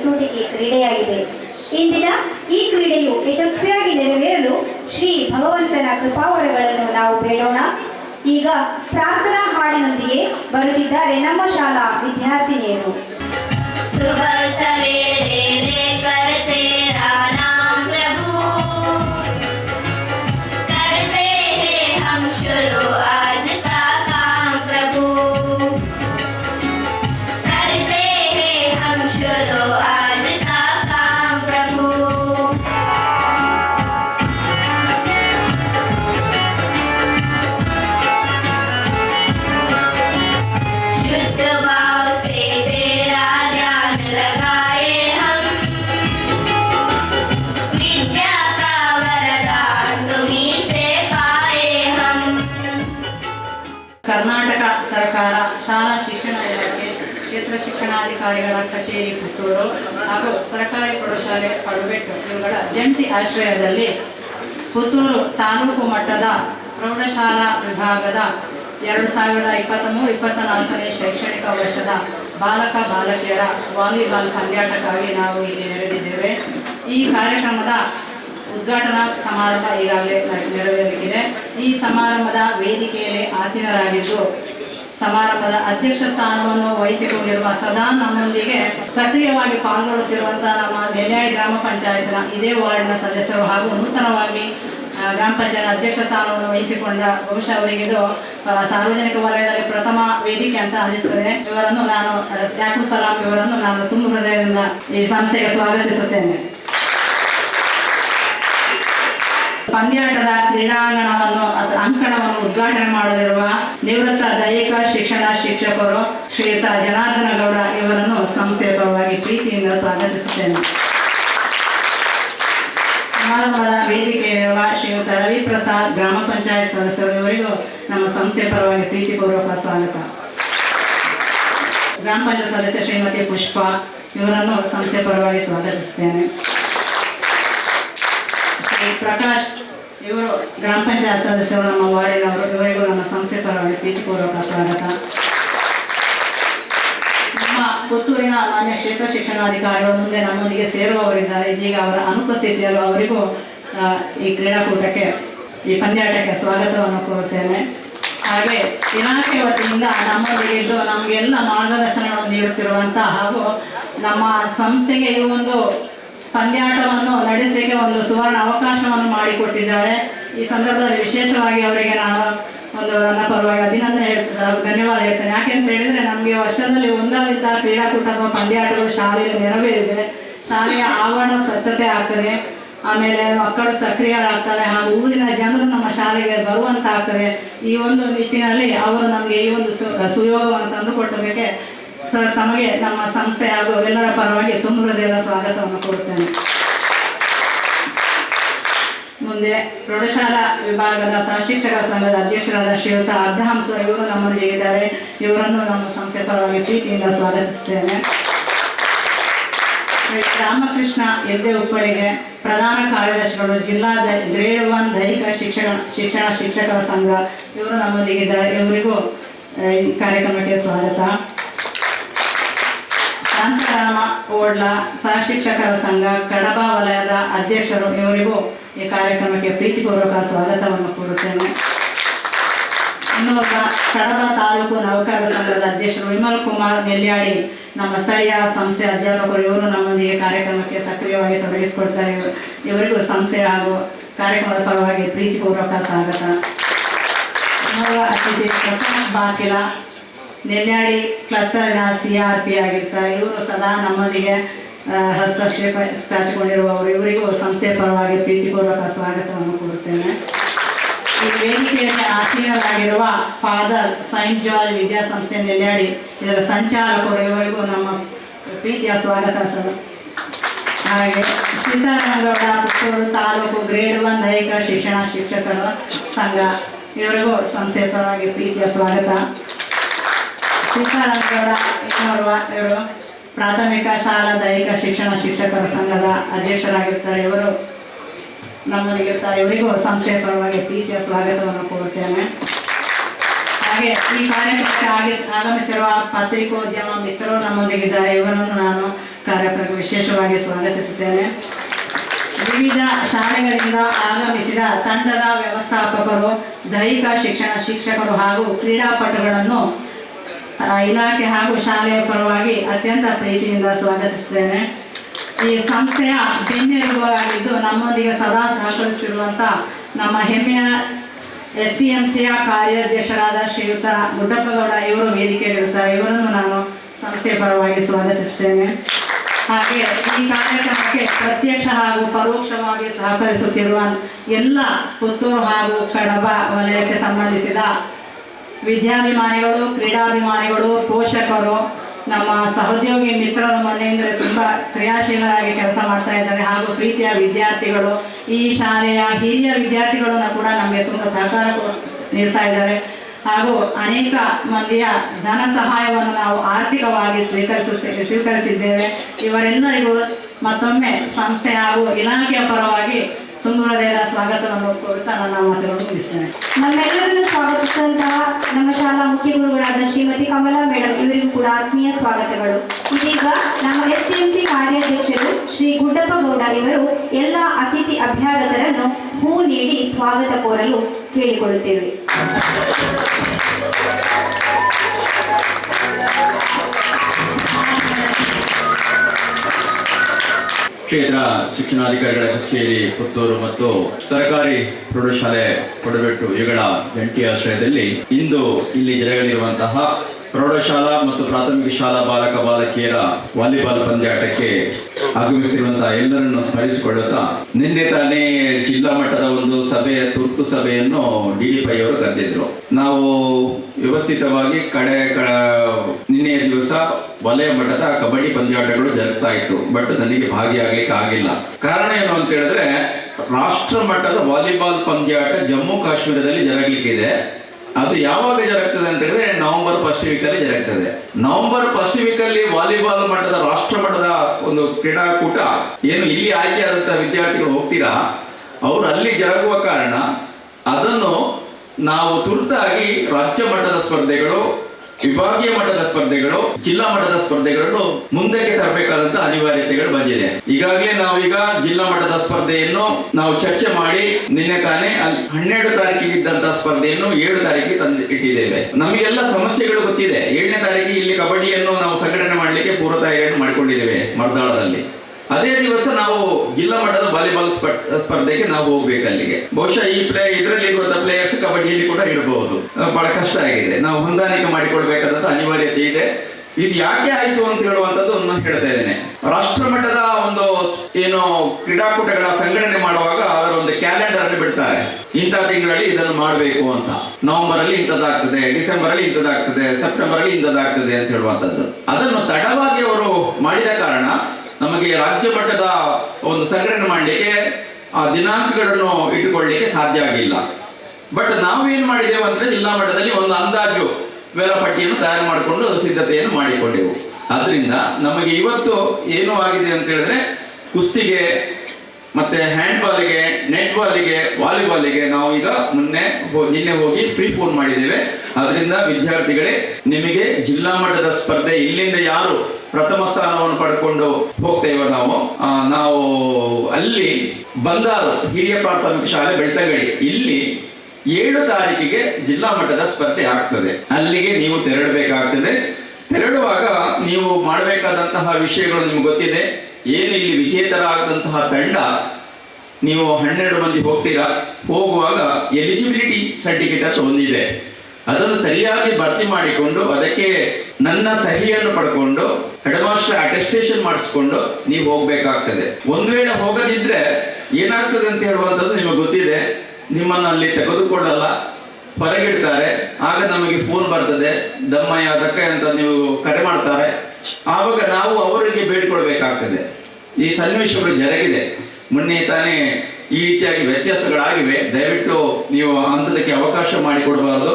ಚಟುವಟಿಕೆ ಕ್ರೀಡೆಯಾಗಿದೆ. ಇಂದಿನ ಈ ಕ್ರೀಡೆಯು ಯಶಸ್ವಿಯಾಗಿ ನೆರವೇರಲು ಶ್ರೀ ಭಗವಂತನ ಕೃಪಾವರಗಳನ್ನು ನಾವು ಬೇಡೋಣ. ಈಗ ಪ್ರಾರ್ಥನಾ ಹಾಡಿನೊಂದಿಗೆ ಬರುತ್ತಿದ್ದಾರೆ ನಮ್ಮ ಶಾಲಾ ವಿದ್ಯಾರ್ಥಿನಿಯರು. ಸರ್ಕಾರಿ ಪ್ರೌಢಶಾಲೆ ಪಡುಬೆಟ್ಟು ಇವುಗಳ ಜಂಟಿ ಆಶ್ರಯದಲ್ಲಿ ಪುತ್ತೂರು ತಾಲೂಕು ಮಟ್ಟದ ಪ್ರೌಢಶಾಲಾ ವಿಭಾಗದ ಎರಡು ಸಾವಿರದ ಇಪ್ಪತ್ತ್ಮೂರು ಇಪ್ಪತ್ತ ನಾಲ್ಕನೇ ಶೈಕ್ಷಣಿಕ ವರ್ಷದ ಬಾಲಕ, ಬಾಲಕಿಯರ ವಾಲಿಬಾಲ್ ಪಂದ್ಯಾಟಕ್ಕಾಗಿ ನಾವು ಇಲ್ಲಿ ನೆರೆದಿದ್ದೇವೆ. ಈ ಕಾರ್ಯಕ್ರಮದ ಉದ್ಘಾಟನಾ ಸಮಾರಂಭ ಈಗಾಗಲೇ ನೆರವೇರಲಿದೆ ಈ ಸಮಾರಂಭದ ವೇದಿಕೆಯಲ್ಲಿ ಆಸೀನರಾಗಿದ್ದು ಸಮಾರಂಭದ ಅಧ್ಯಕ್ಷ ಸ್ಥಾನವನ್ನು ವಹಿಸಿಕೊಂಡಿರುವ ಸದಾ ನಮ್ಮೊಂದಿಗೆ ಸಕ್ರಿಯವಾಗಿ ಪಾಲ್ಗೊಳ್ಳುತ್ತಿರುವಂತಹ ನಮ್ಮ ನೆಲ್ಯಾಯಿ ಗ್ರಾಮ ಪಂಚಾಯತ್ನ ಇದೇ ವಾರ್ಡ್ನ ಸದಸ್ಯರು ಹಾಗೂ ನೂತನವಾಗಿ ಗ್ರಾಮ ಪಂಚಾಯತ್ ಅಧ್ಯಕ್ಷ ಸ್ಥಾನವನ್ನು ವಹಿಸಿಕೊಂಡ ಬಹುಶಃ ಅವರಿಗಿದು ಇದು ಸಾರ್ವಜನಿಕ ವಲಯದಲ್ಲಿ ಪ್ರಥಮ ವೇದಿಕೆ ಅಂತ ಅನಿಸ್ತದೆ ಇವರನ್ನು ನಾನು ಯಾಕೂ ಸಲಾಂ ಇವರನ್ನು ನಾನು ತುಂಬ ಹೃದಯದಿಂದ ಈ ಸಂಸ್ಥೆಗೆ ಸ್ವಾಗತಿಸುತ್ತೇನೆ. ಪಂದ್ಯಾಟದ ಕ್ರೀಡಾಂಗಣವನ್ನು ಅಂಕಣವನ್ನು ಉದ್ಘಾಟನೆ ಮಾಡಲಿರುವ ನಿವೃತ್ತ ದೈಹಿಕ ಶಿಕ್ಷಣ ಶಿಕ್ಷಕರು ಶ್ರೀಯುತ ಜನಾರ್ದನ ಗೌಡ ಇವರನ್ನು ಸಂಸ್ಥೆಯ ಪರವಾಗಿ ಪ್ರೀತಿಯಿಂದ ಸ್ವಾಗತಿಸುತ್ತೇನೆ. ಸಮಾರಂಭದ ವೇದಿಕೆಯಲ್ಲಿರುವ ಶ್ರೀಯುತ ರವಿ ಪ್ರಸಾದ್ ಗ್ರಾಮ ಪಂಚಾಯತ್ ಸದಸ್ಯರು, ಇವರಿಗೂ ನಮ್ಮ ಸಂಸ್ಥೆಯ ಪರವಾಗಿ ಪ್ರೀತಿಪೂರ್ವಕ ಸ್ವಾಗತ. ಗ್ರಾಮ ಪಂಚಾಯತ್ ಸದಸ್ಯ ಶ್ರೀಮತಿ ಪುಷ್ಪ, ಇವರನ್ನು ಸಂಸ್ಥೆ ಪರವಾಗಿ ಸ್ವಾಗತಿಸುತ್ತೇನೆ. ಪ್ರಕಾಶ್ ಇವರು ಗ್ರಾಮ ಪಂಚಾಯತ್ ಸದಸ್ಯರು, ನಮ್ಮ ವಾರ್ಡಿನವರು ಇವರಿಗೂ ನಮ್ಮ ಸಂಸ್ಥೆ ಪರವಾಗಿ ಪ್ರೀತಿಪೂರ್ವಕ ಸ್ವಾಗತ. ನಮ್ಮ ಪುತ್ತೂರಿನ ಮಾನ್ಯ ಕ್ಷೇತ್ರ ಶಿಕ್ಷಣಾಧಿಕಾರಿಗಳು ಮುಂದೆ ನಮ್ಮೊಂದಿಗೆ ಸೇರುವವರಿದ್ದಾರೆ. ಇದೀಗ ಅವರ ಅನುಪಸ್ಥಿತಿಯಲ್ಲೂ ಅವರಿಗೂ ಈ ಕ್ರೀಡಾಕೂಟಕ್ಕೆ, ಈ ಪಂದ್ಯಾಟಕ್ಕೆ ಸ್ವಾಗತವನ್ನು ಕೋರುತ್ತೇನೆ. ಹಾಗೆ ಇಲಾಖೆ ವತಿಯಿಂದ ನಮ್ಮೊಂದಿಗೆ ಇದ್ದು ನಮಗೆಲ್ಲ ಮಾರ್ಗದರ್ಶನವನ್ನು ನೀಡುತ್ತಿರುವಂತಹ ಹಾಗೂ ನಮ್ಮ ಸಂಸ್ಥೆಗೆ ಈ ಒಂದು ಪಂದ್ಯಾಟವನ್ನು ನಡೆಸಲಿಕ್ಕೆ ಒಂದು ಸುವರ್ಣ ಅವಕಾಶವನ್ನು ಮಾಡಿಕೊಟ್ಟಿದ್ದಾರೆ. ಈ ಸಂದರ್ಭದಲ್ಲಿ ವಿಶೇಷವಾಗಿ ಅವರಿಗೆ ನಾನು ಒಂದು ನನ್ನ ಪರವಾಗಿ ಅಭಿನಂದನೆ ಹೇಳ್ತಾರೆ ಧನ್ಯವಾದ ಹೇಳ್ತೇನೆ. ಯಾಕೆಂತ ಹೇಳಿದ್ರೆ ನಮಗೆ ವರ್ಷದಲ್ಲಿ ಒಂದರಿಂದ ಕ್ರೀಡಾಕೂಟ ಅಥವಾ ಪಂದ್ಯಾಟಗಳು ಶಾಲೆಯಲ್ಲಿ ನೆರವೇರಿದೆ. ಶಾಲೆಯ ಆವರಣ ಸ್ವಚ್ಛತೆ ಆಗ್ತದೆ. ಆಮೇಲೆ ಮಕ್ಕಳು ಸಕ್ರಿಯರಾಗ್ತಾರೆ ಹಾಗೂ ಊರಿನ ಜನರು ನಮ್ಮ ಶಾಲೆಗೆ ಬರುವಂತಾಗ್ತದೆ. ಈ ಒಂದು ನಿಟ್ಟಿನಲ್ಲಿ ಅವರು ನಮಗೆ ಈ ಒಂದು ಸುಯೋಗವನ್ನು ತಂದುಕೊಟ್ಟದಕ್ಕೆ ಸರ್, ತಮಗೆ ನಮ್ಮ ಸಂಸ್ಥೆ ಹಾಗೂ ಎಲ್ಲರ ಪರವಾಗಿ ತುಂಬ ಹೃದಯದ ಸ್ವಾಗತವನ್ನು ಕೊಡುತ್ತೇನೆ ಮುಂದೆ ಪ್ರೌಢಶಾಲಾ ವಿಭಾಗದ ಸಹಶಿಕ್ಷಕ ಸಂಘದ ಅಧ್ಯಕ್ಷರಾದ ಶ್ರೀಯುತ ಅಬ್ರಹಾಂ ಸರ್, ಇವರು ನಮ್ಮೊಂದಿಗೆ ಇದ್ದಾರೆ. ಇವರನ್ನು ನಮ್ಮ ಸಂಸ್ಥೆ ಪರವಾಗಿ ಪ್ರೀತಿಯಿಂದ ಸ್ವಾಗತಿಸುತ್ತೇನೆ ರಾಮಕೃಷ್ಣ ಎದ್ದೆ ಉಪ್ಪಳಿಗೆ ಪ್ರಧಾನ ಕಾರ್ಯದರ್ಶಿಗಳು, ಜಿಲ್ಲಾ ಗ್ರೇಡ್ ಒನ್ ದೈಹಿಕ ಶಿಕ್ಷಣ ಶಿಕ್ಷಣ ಶಿಕ್ಷಕರ ಸಂಘ, ಇವರು ನಮ್ಮೊಂದಿಗಿದ್ದಾರೆ ಇವರಿಗೂ ಕಾರ್ಯಕ್ರಮಕ್ಕೆ ಸ್ವಾಗತ. ಓಡ್ಲ ಸಹಶಿಕ್ಷಕರ ಸಂಘ, ಕಡಬ ವಲಯದ ಅಧ್ಯಕ್ಷರು ಇವರಿಗೂ ಈ ಕಾರ್ಯಕ್ರಮಕ್ಕೆ ಪ್ರೀತಿಪೂರ್ವಕ ಸ್ವಾಗತವನ್ನು ಕೋರುತ್ತೇನೆ. ಇನ್ನೊಬ್ಬ ಕಡಬ ತಾಲೂಕು ನೌಕರ ಸಂಘದ ಅಧ್ಯಕ್ಷರು ವಿಮಲ್ ಕುಮಾರ್ ನೆಲ್ಯಾಡಿ, ನಮ್ಮ ಸ್ಥಳೀಯ ಸಂಸ್ಥೆ ಅಧ್ಯಾಪಕರು ಇವರು ನಮ್ಮೊಂದಿಗೆ ಕಾರ್ಯಕ್ರಮಕ್ಕೆ ಸಕ್ರಿಯವಾಗಿ ತೊಡಗಿಸಿಕೊಡ್ತಾರೆ. ಇವರು ಇವರಿಗೂ ಸಂಸ್ಥೆ ಹಾಗೂ ಕಾರ್ಯಕ್ರಮದ ಪರವಾಗಿ ಪ್ರೀತಿಪೂರ್ವಕ ಸ್ವಾಗತ. ಅತಿಥಿ ಪ್ರಕಾಶ್ ಬಾಕಿಲ ನೆಲ್ಯಾಡಿ ಕ್ಲಸ್ಟರ್ನ ಸಿ ಆರ್ ಪಿ ಆಗಿರ್ತಾರೆ. ಇವರು ಸದಾ ನಮ್ಮೊಂದಿಗೆ ಹಸ್ತಕ್ಷೇಪ ಚಾಚಿಕೊಂಡಿರುವವರು. ಇವರಿಗೂ ಸಂಸ್ಥೆಯ ಪರವಾಗಿ ಪ್ರೀತಿಪೂರ್ವಕ ಸ್ವಾಗತವನ್ನು ಕೊಡುತ್ತೇನೆ ಈ ವೇದಿಕೆಯಲ್ಲಿ ಆಸೀನರಾಗಿರುವ ಫಾದರ್ ಸೈಂಟ್ ಜಾರ್ಜ್ ವಿದ್ಯಾಸಂಸ್ಥೆ ನೆಲ್ಯಾಡಿ, ಇದರ ಸಂಚಾಲಕರು ಇವರಿಗೂ ನಮ್ಮ ಪ್ರೀತಿಯ ಸ್ವಾಗತ ಸರ್. ಹಾಗೆ ಸಿದ್ದರಾಮಗೌಡ ಪುತ್ತೂರು ತಾಲೂಕು ಗ್ರೇಡ್ ಒನ್ ದೈಹಿಕ ಶಿಕ್ಷಣ ಶಿಕ್ಷಕರ ಸಂಘ. ಇವರಿಗೂ ಸಂಸ್ಥೆಯ ಪರವಾಗಿ ಪ್ರೀತಿಯ ಸ್ವಾಗತ. ಸೀತಾರಾಮಗೌಡ ಇನ್ನೋರ್ವ ಇವರು ಪ್ರಾಥಮಿಕ ಶಾಲಾ, ದೈಹಿಕ ಶಿಕ್ಷಣ ಶಿಕ್ಷಕರ ಸಂಘದ ಅಧ್ಯಕ್ಷರಾಗಿರ್ತಾರೆ. ಇವರು ನಮ್ಮೊಂದಿಗಿರ್ತಾರೆ ಇವರಿಗೂ ಸಂಸ್ಥೆಯ ಪರವಾಗಿ ಪ್ರೀತಿಯ ಸ್ವಾಗತವನ್ನು ಕೋರುತ್ತೇನೆ. ಹಾಗೆ ಈ ಕಾರ್ಯಕ್ರಮಕ್ಕೆ ಆಗಿ ಆಗಮಿಸಿರುವ ಪತ್ರಿಕೋದ್ಯಮ ಮಿತ್ರರು ನಮ್ಮೊಂದಿಗಿದ್ದಾರೆ. ಇವರನ್ನು ನಾನು ಕಾರ್ಯಕ್ರಮಕ್ಕೆ ವಿಶೇಷವಾಗಿ ಸ್ವಾಗತಿಸುತ್ತೇನೆ. ವಿವಿಧ ಶಾಲೆಗಳಿಂದ ಆಗಮಿಸಿದ ತಂಡದ ವ್ಯವಸ್ಥಾಪಕರು, ದೈಹಿಕ ಶಿಕ್ಷಣ ಶಿಕ್ಷಕರು ಹಾಗೂ ಕ್ರೀಡಾಪಟುಗಳನ್ನು ಇಲಾಖೆ ಹಾಗೂ ಶಾಲೆಯ ಪರವಾಗಿ ಅತ್ಯಂತ ಪ್ರೀತಿಯಿಂದ ಸ್ವಾಗತಿಸುತ್ತೇನೆ ಈ ಸಂಸ್ಥೆಯ ಬೆನ್ನೆಲುಬಾಗಿದ್ದು ನಮ್ಮೊಂದಿಗೆ ಸದಾ ಸಹಕರಿಸುತ್ತಿರುವಂಥ ನಮ್ಮ ಹೆಮ್ಮೆಯ ಎಸ್ ಡಿ ಎಂ ಸಿಯ ಕಾರ್ಯಾಧ್ಯಕ್ಷರಾದ ಶ್ರೀಯುತ ಗುಡ್ಡಪ್ಪಗೌಡ ಇವರು ವೇದಿಕೆಯಲ್ಲಿರುತ್ತಾರೆ. ಇವರನ್ನು ನಾನು ಸಂಸ್ಥೆಯ ಪರವಾಗಿ ಸ್ವಾಗತಿಸುತ್ತೇನೆ ಹಾಗೆ ಈ ಕಾರ್ಯಕ್ರಮಕ್ಕೆ ಪ್ರತ್ಯಕ್ಷ ಹಾಗೂ ಪರೋಕ್ಷವಾಗಿ ಸಹಕರಿಸುತ್ತಿರುವ ಎಲ್ಲ ಪುತ್ತೂರು ಹಾಗೂ ಕಡಬ ವಲಯಕ್ಕೆ ಸಂಬಂಧಿಸಿದ ವಿದ್ಯಾಭಿಮಾನಿಗಳು, ಕ್ರೀಡಾಭಿಮಾನಿಗಳು, ಪೋಷಕರು, ನಮ್ಮ ಸಹೋದ್ಯೋಗಿ ಮಿತ್ರರು ಮನೆಯಿಂದ ತುಂಬ ಕ್ರಿಯಾಶೀಲರಾಗಿ ಕೆಲಸ ಮಾಡ್ತಾ ಇದ್ದಾರೆ ಹಾಗೂ ಪ್ರೀತಿಯ ವಿದ್ಯಾರ್ಥಿಗಳು, ಈ ಶಾಲೆಯ ಹಿರಿಯ ವಿದ್ಯಾರ್ಥಿಗಳನ್ನು ಕೂಡ ನಮಗೆ ತುಂಬ ಸಹಕಾರ ನೀಡ್ತಾ ಇದ್ದಾರೆ. ಹಾಗೂ ಅನೇಕ ಮಂದಿಯ ಧನ ಸಹಾಯವನ್ನು ನಾವು ಆರ್ಥಿಕವಾಗಿ ಸ್ವೀಕರಿಸುತ್ತೇವೆ ಸ್ವೀಕರಿಸಿದ್ದೇವೆ. ಇವರೆಲ್ಲರಿಗೂ ಮತ್ತೊಮ್ಮೆ ಸಂಸ್ಥೆ ಹಾಗೂ ಇಲಾಖೆಯ ಪರವಾಗಿ ತುಂಬ ಸ್ವಾಗತ ಸ್ವಾಗತವನ್ನು ಕೋರುತ್ತಾ ನನ್ನ ಮಾತುಗಳನ್ನು ಮುಗಿಸ್ತೇನೆ. ನಮ್ಮೆಲ್ಲರನ್ನು ಸ್ವಾಗತಿಸಿದಂತಹ ನಮ್ಮ ಶಾಲಾ ಮುಖ್ಯ ಗುರುಗಳಾದ ಶ್ರೀಮತಿ ಕಮಲಾ ಮೇಡಮ್ ಇವರಿಗೂ ಕೂಡ ಆತ್ಮೀಯ ಸ್ವಾಗತಗಳು. ಇದೀಗ ನಮ್ಮ ಎಸ್ ಎಂ ಸಿ ಕಾರ್ಯಾಧ್ಯಕ್ಷರು ಶ್ರೀ ಗುಡ್ಡಪ್ಪ ಗೌಡ ಇವರು ಎಲ್ಲ ಅತಿಥಿ ಅಭ್ಯಾಗತರನ್ನು ಹೂ ನೀಡಿ ಸ್ವಾಗತ ಕೋರಲು ಕೇಳಿಕೊಳ್ಳುತ್ತೇವೆ. ಕ್ಷೇತ್ರ ಶಿಕ್ಷಣಾಧಿಕಾರಿಗಳ ಕಚೇರಿ, ಪುತ್ತೂರು ಮತ್ತು ಸರ್ಕಾರಿ ಪ್ರೌಢಶಾಲೆ ಕೊಡಬೆಟ್ಟು ಇವುಗಳ ಜಂಟಿ ಆಶ್ರಯದಲ್ಲಿ ಇಂದು ಇಲ್ಲಿ ಜರುಗಲಿರುವಂತಹ ಪ್ರೌಢಶಾಲಾ ಮತ್ತು ಪ್ರಾಥಮಿಕ ಶಾಲಾ ಬಾಲಕ ಬಾಲಕಿಯರ ವಾಲಿಬಾಲ್ ಪಂದ್ಯಾಟಕ್ಕೆ ಆಗಮಿಸಿರುವಂತಹ ಎಲ್ಲರನ್ನು ಸ್ಮರಿಸಿಕೊಳ್ಳುತ್ತಾ ನಿನ್ನೆ ತಾನೇ ಜಿಲ್ಲಾ ಮಟ್ಟದ ಒಂದು ಸಭೆಯ ತುರ್ತು ಸಭೆಯನ್ನು ಡಿ ಡಿ ಅವರು ಕರೆದಿದ್ರು. ನಾವು ವ್ಯವಸ್ಥಿತವಾಗಿ ಕಡೆ ನಿನ್ನೆಯ ದಿವಸ ವಲಯ ಮಠದ ಕಬಡ್ಡಿ ಪಂದ್ಯಾಟಗಳು ಜರುಗ್ತಾ ಇತ್ತು ಬಟ್ ನನಗೆ ಭಾಗಿಯಾಗ್ಲಿಕ್ಕೆ ಆಗಿಲ್ಲ. ಕಾರಣ ಏನು ಅಂತ ಹೇಳಿದ್ರೆ, ರಾಷ್ಟ್ರ ಮಟ್ಟದ ವಾಲಿಬಾಲ್ ಪಂದ್ಯಾಟ ಜಮ್ಮು ಕಾಶ್ಮೀರದಲ್ಲಿ ಜರಗಲಿಕ್ಕಿದೆ. ಅದು ಯಾವಾಗ ಜರುಗ್ತದೆ ಅಂತ ಹೇಳಿದ್ರೆ, ನವೆಂಬರ್ ಫಸ್ಟ್ ವೀಕ್ ಅಲ್ಲಿ ಜರುಗ್ತದೆ. ನವೆಂಬರ್ ಫಸ್ಟ್ ವೀಕ್ ಅಲ್ಲಿ ವಾಲಿಬಾಲ್ ಮಟ್ಟದ, ರಾಷ್ಟ್ರ ಮಟ್ಟದ ಒಂದು ಕ್ರೀಡಾಕೂಟ ಏನು ಇಲ್ಲಿ ಆಯ್ಕೆಯಾದಂತಹ ವಿದ್ಯಾರ್ಥಿಗಳು ಹೋಗ್ತೀರಾ? ಅವರು ಅಲ್ಲಿ ಜರುಗುವ ಕಾರಣ ಅದನ್ನು ನಾವು ತುರ್ತಾಗಿ ರಾಜ್ಯ ಮಟ್ಟದ ಸ್ಪರ್ಧೆಗಳು ವಿಭಾಗೀಯ ಮಟ್ಟದ ಸ್ಪರ್ಧೆಗಳು, ಜಿಲ್ಲಾ ಮಟ್ಟದ ಸ್ಪರ್ಧೆಗಳನ್ನು ಮುಂದಕ್ಕೆ ತರಬೇಕಾದಂತ ಅನಿವಾರ್ಯತೆಗಳು ಬಂದಿದೆ. ಈಗಾಗಲೇ ನಾವೀಗ ಜಿಲ್ಲಾ ಮಟ್ಟದ ಸ್ಪರ್ಧೆಯನ್ನು ನಾವು ಚರ್ಚೆ ಮಾಡಿ ನಿನ್ನೆ ತಾನೇ ಹನ್ನೆರಡು ತಾರೀಕಿಗೆ ಇದ್ದಂತಹ ಸ್ಪರ್ಧೆಯನ್ನು ಏಳು ತಾರೀಕಿಗೆ ತಂದು ಇಟ್ಟಿದ್ದೇವೆ. ನಮಗೆಲ್ಲ ಸಮಸ್ಯೆಗಳು ಗೊತ್ತಿದೆ. ಏಳನೇ ತಾರೀಕಿಗೆ ಇಲ್ಲಿ ಕಬಡ್ಡಿಯನ್ನು ನಾವು ಸಂಘಟನೆ ಮಾಡಲಿಕ್ಕೆ ಪೂರ್ವ ತಯಾರಿಯನ್ನು ಮಾಡಿಕೊಂಡಿದ್ದೇವೆ ಮರ್ದಾಳದಲ್ಲಿ. ಅದೇ ದಿವಸ ನಾವು ಜಿಲ್ಲಾ ಮಟ್ಟದ ವಾಲಿಬಾಲ್ ಸ್ಪರ್- ಸ್ಪರ್ಧೆಗೆ ನಾವು ಹೋಗ್ಬೇಕು ಅಲ್ಲಿಗೆ. ಬಹುಶಃ ಈ ಪ್ಲೇ ಇದರಲ್ಲಿ ಇರುವಂತಹ ಪ್ಲೇಯರ್ಸ್ ಕಬಡ್ಡಿಯಲ್ಲಿ ಕೂಡ ಇಡಬಹುದು ಬಹಳ ಕಷ್ಟ ಆಗಿದೆ. ನಾವು ಹೊಂದಾಣಿಕೆ ಮಾಡಿಕೊಳ್ಬೇಕಾದಂತ ಅನಿವಾರ್ಯತೆ ಇದೆ. ಇದು ಯಾಕೆ ಆಯ್ತು ಅಂತ ಹೇಳುವಂತದ್ದು ನಾನು ಹೇಳ್ತಾ ಇದ್ದೇನೆ. ರಾಷ್ಟ್ರ ಮಟ್ಟದ ಒಂದು ಏನು ಕ್ರೀಡಾಕೂಟಗಳ ಸಂಘಟನೆ ಮಾಡುವಾಗ ಅದರ ಒಂದು ಕ್ಯಾಲೆಂಡರ್ ಅಲ್ಲಿ ಬಿಡ್ತಾರೆ. ಇಂಥ ತಿಂಗಳಲ್ಲಿ ಇದನ್ನು ಮಾಡಬೇಕು ಅಂತ. ನವೆಂಬರ್ ಅಲ್ಲಿ ಇಂಥದ್ದಾಗ್ತದೆ ಡಿಸೆಂಬರ್ ಅಲ್ಲಿ ಇಂಥದ್ದಾಗ್ತದೆ ಸೆಪ್ಟೆಂಬರ್ ಅಲ್ಲಿ ಇಂಥದ್ದಾಗ್ತದೆ ಅಂತ ಹೇಳುವಂತದ್ದು ಅದನ್ನು ತಡವಾಗಿ ಅವರು ಮಾಡಿದ ಕಾರಣ ನಮಗೆ ರಾಜ್ಯ ಮಟ್ಟದ ಒಂದು ಸಂಘಟನೆ ಮಾಡಲಿಕ್ಕೆ ಆ ದಿನಾಂಕಗಳನ್ನು ಇಟ್ಟುಕೊಳ್ಳಲಿಕ್ಕೆ ಸಾಧ್ಯ ಆಗಿಲ್ಲ. ಬಟ್ ನಾವೇನು ಮಾಡಿದ್ದೇವೆ ಅಂದ್ರೆ ಜಿಲ್ಲಾ ಮಟ್ಟದಲ್ಲಿ ಒಂದು ಅಂದಾಜು ವೇಳಾಪಟ್ಟಿಯನ್ನು ತಯಾರು ಮಾಡಿಕೊಂಡು ಸಿದ್ಧತೆಯನ್ನು ಮಾಡಿಕೊಂಡೆವು. ಆದ್ದರಿಂದ ನಮಗೆ ಇವತ್ತು ಏನು ಆಗಿದೆ ಅಂತ ಹೇಳಿದ್ರೆ ಕುಸ್ತಿಗೆ ಮತ್ತೆ ಹ್ಯಾಂಡ್ ಬಾಲಿಗೆ ನೆಟ್ ಬಾಲಿಗೆ ವಾಲಿಬಾಲಿಗೆ ನಾವು ಈಗ ಮೊನ್ನೆ ನಿನ್ನೆ ಹೋಗಿ ಫ್ರೀ ಫೋನ್ ಮಾಡಿದ್ದೇವೆ. ಅದರಿಂದ ವಿದ್ಯಾರ್ಥಿಗಳೇ, ನಿಮಗೆ ಜಿಲ್ಲಾ ಮಟ್ಟದ ಸ್ಪರ್ಧೆ ಇಲ್ಲಿಂದ ಯಾರು ಪ್ರಥಮ ಸ್ಥಾನವನ್ನು ಪಡ್ಕೊಂಡು ಹೋಗ್ತೇವೆ ನಾವು ನಾವು ಅಲ್ಲಿ ಬಂದಾರು, ಹಿರಿಯ ಪ್ರಾಥಮಿಕ ಶಾಲೆ ಬೆಳ್ತಂಗಡಿ. ಇಲ್ಲಿ ಏಳು ತಾರೀಕಿಗೆ ಜಿಲ್ಲಾ ಮಟ್ಟದ ಸ್ಪರ್ಧೆ ಆಗ್ತದೆ. ಅಲ್ಲಿಗೆ ನೀವು ತೆರಳಬೇಕಾಗ್ತದೆ. ತೆರಳುವಾಗ ನೀವು ಮಾಡಬೇಕಾದಂತಹ ವಿಷಯಗಳು ನಿಮ್ಗೆ ಗೊತ್ತಿದೆ. ಏನು ಇಲ್ಲಿ ವಿಜೇತರಾದಂತಹ ತಂಡ, ನೀವು ಹನ್ನೆರಡು ಮಂದಿ ಹೋಗ್ತೀರಾ? ಹೋಗುವಾಗ ಎಲಿಜಿಬಿಲಿಟಿ ಸರ್ಟಿಫಿಕೇಟ್ ಅಂತ ಒಂದಿದೆ ಅದನ್ನು ಸರಿಯಾಗಿ ಭರ್ತಿ ಮಾಡಿಕೊಂಡು, ಅದಕ್ಕೆ ನನ್ನ ಸಹಿಯನ್ನು ಪಡ್ಕೊಂಡು ಹೆಡ್ ಮಾಸ್ಟರ್ ಅಟೆಸ್ಟೇಷನ್ ಮಾಡಿಸ್ಕೊಂಡು ನೀವು ಹೋಗ್ಬೇಕಾಗ್ತದೆ. ಒಂದ್ ವೇಳೆ ಹೋಗದಿದ್ರೆ ಏನಾಗ್ತದೆ ಅಂತ ಹೇಳುವಂಥದ್ದು ನಿಮಗೆ ಗೊತ್ತಿದೆ. ನಿಮ್ಮನ್ನು ಅಲ್ಲಿ ತೆಗೆದುಕೊಳ್ಳಲ್ಲ. ಹೊರಗಿಡ್ತಾರೆ. ಆಗ ನಮಗೆ ಫೋನ್ ಬರ್ತದೆ. ದಮ್ಮಯ್ಯ ದಕ್ಕ ಅಂತ ನೀವು ಕರೆ ಮಾಡ್ತಾರೆ. ಆವಾಗ ನಾವು ಅವರಿಗೆ ಬೇಡಿಕೊಳ್ಬೇಕಾಗ್ತದೆ ಈ ಸನ್ನಿವೇಶಗಳು ಜರುಗಿದೆ. ಮೊನ್ನೆ ತಾನೇ ಈ ರೀತಿಯಾಗಿ ವ್ಯತ್ಯಾಸಗಳಾಗಿವೆ. ದಯವಿಟ್ಟು ನೀವು ಅಂಥದಕ್ಕೆ ಅವಕಾಶ ಮಾಡಿಕೊಡಬಾರದು.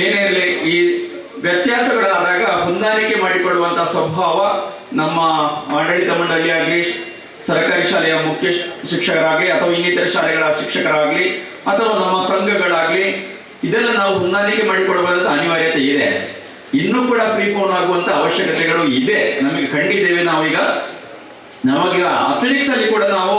ಏನೇ ಇರಲಿ, ಈ ವ್ಯತ್ಯಾಸಗಳಾದಾಗ ಹೊಂದಾಣಿಕೆ ಮಾಡಿಕೊಳ್ಳುವಂತಹ ಸ್ವಭಾವ ನಮ್ಮ ಆಡಳಿತ ಆಗಲಿ, ಸರ್ಕಾರಿ ಶಾಲೆಯ ಮುಖ್ಯ ಶಿಕ್ಷಕರಾಗಲಿ, ಅಥವಾ ಇನ್ನಿತರ ಶಾಲೆಗಳ ಶಿಕ್ಷಕರಾಗಲಿ, ಅಥವಾ ನಮ್ಮ ಸಂಘಗಳಾಗಲಿ, ಇದೆಲ್ಲ ನಾವು ಹೊಂದಾಣಿಕೆ ಮಾಡಿಕೊಡಬಹುದಾದ ಅನಿವಾರ್ಯತೆ ಇದೆ. ಇನ್ನೂ ಕೂಡ ಪ್ರೀಪೋನ್ ಆಗುವಂತ ಅವಶ್ಯಕತೆಗಳು ಇದೆ. ನಮಗೆ ಕಂಡಿದ್ದೇವೆ ನಾವೀಗ ನಮಗೀಗ ಅಥ್ಲೆಟಿಕ್ಸ್ ಅಲ್ಲಿ ಕೂಡ ನಾವು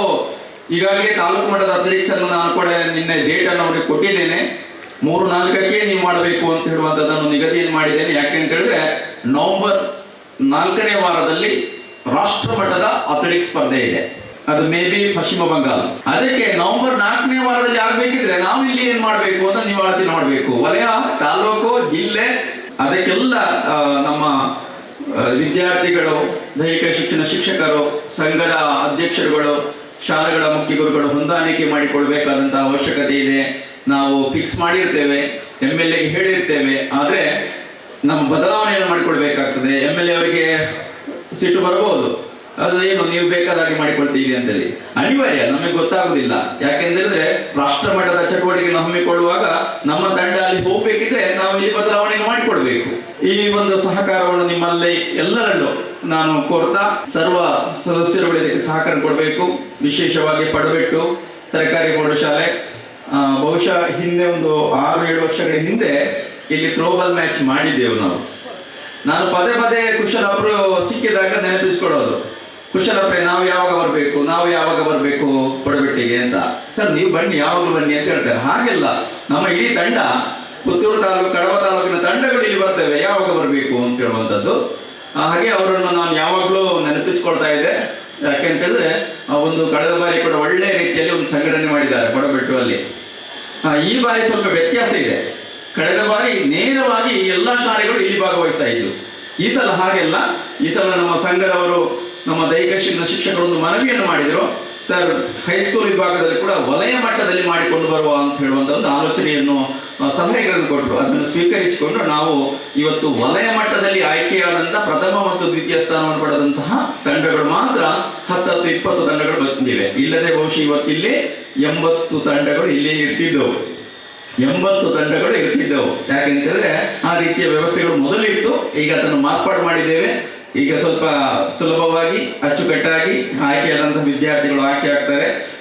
ಈಗಾಗಲೇ ತಾಲೂಕು ಮಟ್ಟದ ಅಥ್ಲೆಟಿಕ್ಸ್ ಅನ್ನು ನಾನು ಕೂಡ ನಿನ್ನೆ ಡೇಟ್ ಅನ್ನು ಅವರಿಗೆ ಕೊಟ್ಟಿದ್ದೇನೆ. ಮೂರು ನಾಲ್ಕಕ್ಕೆ ನೀವು ಮಾಡಬೇಕು ಅಂತ ಹೇಳುವಂಥದ್ದನ್ನು ನಿಗದಿಯನ್ನು ಮಾಡಿದ್ದೇನೆ. ಯಾಕೆ ಅಂತ ಹೇಳಿದ್ರೆ ನವೆಂಬರ್ ನಾಲ್ಕನೇ ವಾರದಲ್ಲಿ ರಾಷ್ಟ್ರ ಮಟ್ಟದ ಅಥ್ಲೆಟಿಕ್ಸ್ ಸ್ಪರ್ಧೆ ಇದೆ. ಅದು ಮೇ ಬಿ ಪಶ್ಚಿಮ ಬಂಗಾಳ. ಅದಕ್ಕೆ ನವೆಂಬರ್ ನಾಲ್ಕನೇ ವಾರದಲ್ಲಿ ಆಗ್ಬೇಕಿದ್ರೆ ನಾವು ಇಲ್ಲಿ ಏನ್ ಮಾಡಬೇಕು ಅಂತ ನೀವು ಮಾಡಬೇಕು ವಲಯ, ತಾಲೂಕು, ಜಿಲ್ಲೆ ಅದಕ್ಕೆಲ್ಲ ನಮ್ಮ ವಿದ್ಯಾರ್ಥಿಗಳು, ದೈಹಿಕ ಶಿಕ್ಷಣ ಶಿಕ್ಷಕರು, ಸಂಘದ ಅಧ್ಯಕ್ಷರುಗಳು, ಶಾಲೆಗಳ ಮುಖ್ಯ ಗುರುಗಳು ಹೊಂದಾಣಿಕೆ ಮಾಡಿಕೊಳ್ಬೇಕಾದಂತಹ ಅವಶ್ಯಕತೆ ಇದೆ. ನಾವು ಫಿಕ್ಸ್ ಮಾಡಿರ್ತೇವೆ ಎಂ ಎಲ್ ಎಗೆ ಹೇಳಿರ್ತೇವೆ. ಆದ್ರೆ, ನಮ್ಮ ಬದಲಾವಣೆಯನ್ನು ಮಾಡಿಕೊಳ್ಬೇಕಾಗ್ತದೆ. ಎಂ ಎಲ್ ಎ ಅವರಿಗೆ ಸಿಟ್ಟು ಬರಬಹುದು. ಅದು ಏನು ನೀವು ಬೇಕಾದಾಗಿ ಮಾಡಿಕೊಳ್ತೀರಿ ಅಂತೇಳಿ. ಅನಿವಾರ್ಯ, ನಮಗೆ ಗೊತ್ತಾಗುದಿಲ್ಲ. ಯಾಕೆಂದ್ರೆ ರಾಷ್ಟ್ರ ಮಟ್ಟದ ಚಟುವಟಿಕೆಯನ್ನು ಹಮ್ಮಿಕೊಳ್ಳುವಾಗ ನಮ್ಮ ತಂಡ ಅಲ್ಲಿ ಹೋಗ್ಬೇಕಿದ್ರೆ ನಾವು ಇಲ್ಲಿ ಬದಲಾವಣೆ ಮಾಡಿಕೊಳ್ಬೇಕು. ಈ ಒಂದು ಸಹಕಾರವನ್ನು ನಿಮ್ಮಲ್ಲಿ ಎಲ್ಲರಲ್ಲೂ ನಾನು ಕೋರ್ತಾ, ಸರ್ವ ಸದಸ್ಯರುಗಳು ಇದಕ್ಕೆ ಸಹಕಾರ ಕೊಡಬೇಕು, ವಿಶೇಷವಾಗಿ ಪಡಬೆಟ್ಟು ಸರ್ಕಾರಿ ಪ್ರೌಢಶಾಲೆ ಬಹುಶಃ ಹಿಂದೆ ಒಂದು ಆರು, ಏಳು ವರ್ಷಗಳ ಹಿಂದೆ ಇಲ್ಲಿ ಥ್ರೋಬಾಲ್ ಮ್ಯಾಚ್ ಮಾಡಿದ್ದೆವು ನಾವು. ನಾನು ಪದೇ ಪದೇ ಕುಶಲಪ್ರು ಸಿಕ್ಕಿದಾಗ ನೆನಪಿಸ್ಕೊಳ್ಳೋದು. ಕುಶಲಪ್ರೆ ನಾವು ಯಾವಾಗ ಬರಬೇಕು, ನಾವು ಯಾವಾಗ ಬರಬೇಕು ಪಡಬೆಟ್ಟಿಗೆ ಅಂತ. ಸರ್, ನೀವು ಬನ್ನಿ ಯಾವಾಗ ಬನ್ನಿ ಅಂತ ಹೇಳ್ತಾರೆ. ಹಾಗೆಲ್ಲ ನಮ್ಮ ಇಡೀ ತಂಡ ಪುತ್ತೂರು ತಾಲೂಕು ಕಡವ ತಾಲೂಕಿನ ತಂಡಗಳು ಇಲ್ಲಿ ಬರ್ತೇವೆ. ಯಾವಾಗ ಬರಬೇಕು ಅಂತ ಹೇಳುವಂಥದ್ದು. ಹಾಗೆ ಅವರನ್ನು ನಾನು ಯಾವಾಗಲೂ ನೆನಪಿಸ್ಕೊಳ್ತಾ ಇದ್ದೆ. ಯಾಕೆ ಅಂತಂದ್ರೆ ಆ, ಒಂದು ಕಳೆದ ಬಾರಿ ಕೂಡ ಒಳ್ಳೆ ರೀತಿಯಲ್ಲಿ ಒಂದು ಸಂಘಟನೆ ಮಾಡಿದ್ದಾರೆ ಪಡಬೆಟ್ಟು ಅಲ್ಲಿ. ಈ ಬಾರಿ ಸ್ವಲ್ಪ ವ್ಯತ್ಯಾಸ ಇದೆ. ಕಳೆದ ಬಾರಿ ನೇರವಾಗಿ ಎಲ್ಲ ಶಾಲೆಗಳು ಇಲ್ಲಿ ಭಾಗವಹಿಸ್ತಾ ಇದ್ವು. ಈ ಸಲ ಹಾಗೆಲ್ಲ, ಈ ಸಲ ನಮ್ಮ ಸಂಘದವರು ನಮ್ಮ ದೈಹಿಕ ಶಿಕ್ಷಣ ಶಿಕ್ಷಕರು ಒಂದು ಮನವಿಯನ್ನು ಮಾಡಿದರು. ಸರ್, ಹೈಸ್ಕೂಲ್ ವಿಭಾಗದಲ್ಲಿ ಕೂಡ ವಲಯ ಮಟ್ಟದಲ್ಲಿ ಮಾಡಿಕೊಂಡು ಬರುವ ಅಂತ ಹೇಳುವಂಥ ಒಂದು ಆಲೋಚನೆಯನ್ನು ಸಲಹೆಗಳನ್ನು ಕೊಟ್ಟರು. ಅದನ್ನು ಸ್ವೀಕರಿಸಿಕೊಂಡು ನಾವು ಇವತ್ತು ವಲಯ ಮಟ್ಟದಲ್ಲಿ ಆಯ್ಕೆಯಾದಂಥ ಪ್ರಥಮ ಮತ್ತು ದ್ವಿತೀಯ ಸ್ಥಾನವನ್ನು ಪಡೆದಂತಹ ತಂಡಗಳು ಮಾತ್ರ ಹತ್ತತ್ತು ಇಪ್ಪತ್ತು ತಂಡಗಳು ಬಂದಿವೆ. ಇಲ್ಲದೆ ಬಹುಶಃ ಇವತ್ತಿಲ್ಲಿ ಎಂಬತ್ತು ತಂಡಗಳು ಇಲ್ಲಿ ಇರ್ತಿದ್ದವು. ಎಂಬತ್ತು ತಂಡಗಳು ಇರ್ತಿದ್ದವು. ಯಾಕೆಂತಂದ್ರೆ ಆ ರೀತಿಯ ವ್ಯವಸ್ಥೆಗಳು ಮೊದಲಿತ್ತು. ಈಗ ಅದನ್ನು ಮಾರ್ಪಾಡು ಮಾಡಿದ್ದೇವೆ. ಈಗ ಸ್ವಲ್ಪ ಸುಲಭವಾಗಿ, ಅಚ್ಚುಕಟ್ಟಾಗಿ ಆಯ್ಕೆಯಾದಂತಹ ವಿದ್ಯಾರ್ಥಿಗಳು ಆಯ್ಕೆ ಆಗ್ತಾರೆ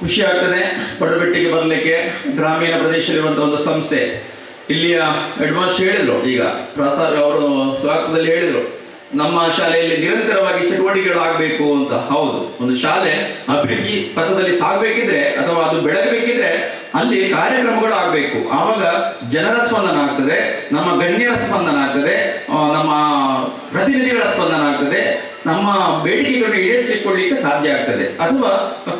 ಖುಷಿ ಆಗ್ತದೆ ಪಡುಬೆಟ್ಟಿಗೆ ಬರಲಿಕ್ಕೆ ಗ್ರಾಮೀಣ ಪ್ರದೇಶದಲ್ಲಿರುವಂತಹ ಒಂದು ಸಂಸ್ಥೆ. ಇಲ್ಲಿಯ ಅಡ್ವಾನ್ಸ್ ಹೇಳಿದ್ರು ಈಗ. ಪ್ರಸಾದ್ ಅವರು ಸ್ವಾಗತದಲ್ಲಿ ಹೇಳಿದ್ರು. ನಮ್ಮ ಶಾಲೆಯಲ್ಲಿ ನಿರಂತರವಾಗಿ ಚಟುವಟಿಕೆಗಳು ಆಗಬೇಕು ಅಂತ. ಹೌದು, ಒಂದು ಶಾಲೆ ಅಭಿವೃದ್ಧಿ ಪಥದಲ್ಲಿ ಸಾಗಬೇಕಿದ್ರೆ ಅಥವಾ ಅದು ಬೆಳಗಬೇಕಿದ್ರೆ ಅಲ್ಲಿ ಕಾರ್ಯಕ್ರಮಗಳು ಆಗಬೇಕು. ಆವಾಗ ಜನರ ಸ್ಪಂದನ ಆಗ್ತದೆ, ನಮ್ಮ ಗಣ್ಯರ ಸ್ಪಂದನ ಆಗ್ತದೆ ನಮ್ಮ ಪ್ರತಿನಿಧಿಗಳ ಸ್ಪಂದನ ಆಗ್ತದೆ, ನಮ್ಮ ಬೇಡಿಕೆಗಳನ್ನು ಈಡೇರಿಸಿಕೊಳ್ಳಿಕ್ಕೆ ಸಾಧ್ಯ ಆಗ್ತದೆ. ಅಥವಾ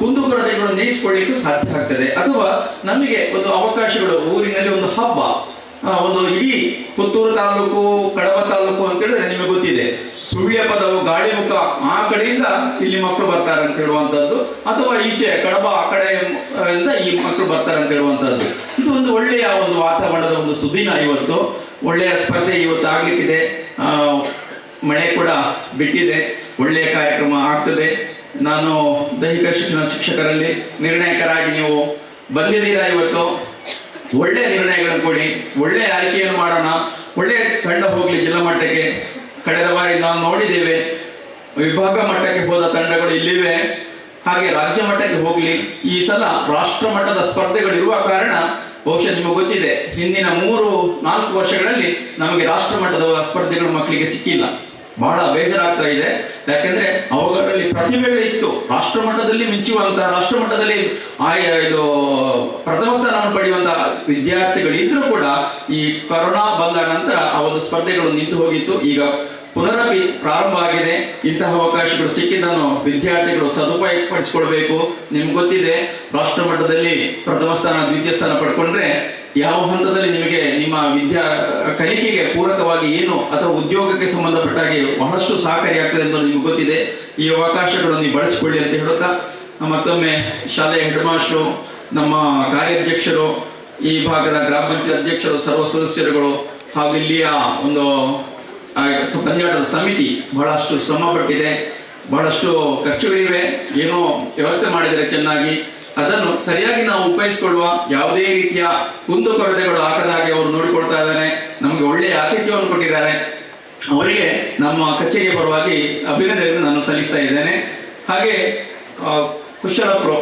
ಕುಂದುಕೊರತೆಗಳನ್ನು ನೀಗಿಸಿಕೊಳ್ಳಿಕ್ಕೂ ಸಾಧ್ಯ ಆಗ್ತದೆ. ಅಥವಾ ನಮಗೆ ಒಂದು ಅವಕಾಶಗಳು, ಊರಿನಲ್ಲಿ ಒಂದು ಹಬ್ಬ ಒಂದು ಇಡೀ ಪುತ್ತೂರು ತಾಲೂಕು, ಕಡಬ ತಾಲೂಕು ಅಂತ ಹೇಳಿದ್ರೆ ನಿಮಗೆ ಗೊತ್ತಿದೆ. ಸುಳ್ಯ ಪದವು ಗಾಳಿ ಮುಖ ಆ ಕಡೆಯಿಂದ ಇಲ್ಲಿ ಮಕ್ಕಳು ಬರ್ತಾರೆ ಅಂತ ಹೇಳುವಂಥದ್ದು. ಅಥವಾ ಈಚೆ ಕಡಬ, ಆ ಕಡೆ ಈ ಮಕ್ಕಳು ಬರ್ತಾರೆ ಅಂತ ಹೇಳುವಂತದ್ದು ಇದು ಒಂದು ಒಳ್ಳೆಯ ಒಂದು ವಾತಾವರಣದ ಒಂದು ಸುದಿನ ಇವತ್ತು. ಒಳ್ಳೆಯ ಸ್ಪರ್ಧೆ ಇವತ್ತು ಆಗ್ಲಿಕ್ಕಿದೆ. ಮಳೆ ಕೂಡ ಬಿಟ್ಟಿದೆ. ಒಳ್ಳೆಯ ಕಾರ್ಯಕ್ರಮ ಆಗ್ತದೆ. ನಾನು ದೈಹಿಕ ಶಿಕ್ಷಣ ಶಿಕ್ಷಕರಲ್ಲಿ ನಿರ್ಣಾಯಕರಾಗಿ ನೀವು ಬಂದಿದ್ದೀರಾ ಇವತ್ತು? ಒಳ್ಳೆ ನಿರ್ಣಯಗಳನ್ನು ಕೊಡಿ, ಒಳ್ಳೆ ಆಯ್ಕೆಯನ್ನು ಮಾಡೋಣ, ಒಳ್ಳೆ ತಂಡ ಹೋಗಲಿ ಜಿಲ್ಲಾ ಮಟ್ಟಕ್ಕೆ. ಕಳೆದ ಬಾರಿ ನಾವು ನೋಡಿದ್ದೇವೆ, ವಿಭಾಗ ಮಟ್ಟಕ್ಕೆ ಹೋದ ತಂಡಗಳು ಇಲ್ಲಿವೆ. ಹಾಗೆ ರಾಜ್ಯ ಮಟ್ಟಕ್ಕೆ ಹೋಗಲಿ, ಈ ಸಲ ರಾಷ್ಟ್ರ ಮಟ್ಟದ ಸ್ಪರ್ಧೆಗಳು ಇರುವ ಕಾರಣ ಬಹುಶಃ ನಿಮಗೆ ಗೊತ್ತಿದೆ, ಹಿಂದಿನ ಮೂರು, ನಾಲ್ಕು ವರ್ಷಗಳಲ್ಲಿ ನಮಗೆ ರಾಷ್ಟ್ರ ಮಟ್ಟದ ಸ್ಪರ್ಧೆಗಳು ಮಕ್ಕಳಿಗೆ ಸಿಕ್ಕಿಲ್ಲ. ಬಹಳ ಬೇಜಾರಾಗ್ತಾ ಇದೆ. ಯಾಕೆಂದ್ರೆ ಅವುಗಳಲ್ಲಿ ಪ್ರತಿಭೆಗಳು ಇತ್ತು. ರಾಷ್ಟ್ರ ಮಟ್ಟದಲ್ಲಿ ಮಿಂಚುವಂತಹ ರಾಷ್ಟ್ರ ಮಟ್ಟದಲ್ಲಿ ಆ, ಇದು ಪ್ರಥಮ ಸ್ಥಾನವನ್ನು ಪಡೆಯುವಂತಹ ವಿದ್ಯಾರ್ಥಿಗಳು ಇದ್ರೂ ಕೂಡ ಈ ಕೊರೋನಾ ಬಂದ ನಂತರ ಆ ಒಂದು ಸ್ಪರ್ಧೆಗಳು ನಿಂತು ಹೋಗಿತ್ತು. ಈಗ ಪುನರಪಿ ಪ್ರಾರಂಭ ಆಗಿದೆ. ಇಂತಹ ಅವಕಾಶಗಳು ಸಿಕ್ಕಿದ್ದನ್ನು ವಿದ್ಯಾರ್ಥಿಗಳು ಸದುಪಯೋಗಪಡಿಸಿಕೊಳ್ಬೇಕು ನಿಮ್ಗೆ ಗೊತ್ತಿದೆ ರಾಷ್ಟ್ರ ಮಟ್ಟದಲ್ಲಿ ಪ್ರಥಮ ಸ್ಥಾನ, ದ್ವಿತೀಯ ಸ್ಥಾನ ಪಡ್ಕೊಂಡ್ರೆ ಯಾವ ಹಂತದಲ್ಲಿ ನಿಮಗೆ ನಿಮ್ಮ ವಿದ್ಯಾ ಕಲಿಕೆಗೆ ಪೂರಕವಾಗಿ ಏನು ಅಥವಾ ಉದ್ಯೋಗಕ್ಕೆ ಸಂಬಂಧಪಟ್ಟಾಗಿ ಬಹಳಷ್ಟು ಸಹಕಾರಿ ಸಹಕಾರಿಯಾಗ್ತದೆ ಅಂತ ನಿಮ್ಗೆ ಗೊತ್ತಿದೆ. ಈ ಅವಕಾಶಗಳನ್ನು ನೀವು ಬಳಸಿಕೊಳ್ಳಿ ಅಂತ ಹೇಳುತ್ತಾ, ಮತ್ತೊಮ್ಮೆ ಶಾಲೆಯ ಹೆಡ್ ಮಾಸ್ಟ್ರು ನಮ್ಮ ಕಾರ್ಯಾಧ್ಯಕ್ಷರು, ಈ ಭಾಗದ ಗ್ರಾಮ ಪಂಚಾಯತ್ ಅಧ್ಯಕ್ಷರು, ಸರ್ವ ಸದಸ್ಯರುಗಳು ಹಾಗೂ ಇಲ್ಲಿಯ ಒಂದು ಪಂದ್ಯಾಟದ ಸಮಿತಿ ಬಹಳಷ್ಟು ಶ್ರಮ ಪಟ್ಟಿದೆ, ಬಹಳಷ್ಟು ಖರ್ಚುಗಳಿವೆ, ಏನೋ ವ್ಯವಸ್ಥೆ ಮಾಡಿದರೆ ಚೆನ್ನಾಗಿ. ಅದನ್ನು ಸರಿಯಾಗಿ ನಾವು ಉಪಯೋಗಿಸಿಕೊಳ್ಳುವ ಯಾವುದೇ ರೀತಿಯ ಕುಂದುಕೊರತೆಗಳು ಹಾಕದ ಹಾಗೆ ಅವರು ನೋಡಿಕೊಳ್ತಾ ಇದ್ದಾರೆ. ನಮಗೆ ಒಳ್ಳೆಯ ಆತಿಥ್ಯವನ್ನು ಕೊಟ್ಟಿದ್ದಾರೆ. ಅವರಿಗೆ ನಮ್ಮ ಕಚೇರಿಯ ಪರವಾಗಿ ಅಭಿನಂದನೆಯನ್ನು ನಾನು ಸಲ್ಲಿಸ್ತಾ ಇದ್ದೇನೆ. ಹಾಗೆ ಕುಶಲಪ್ರೋ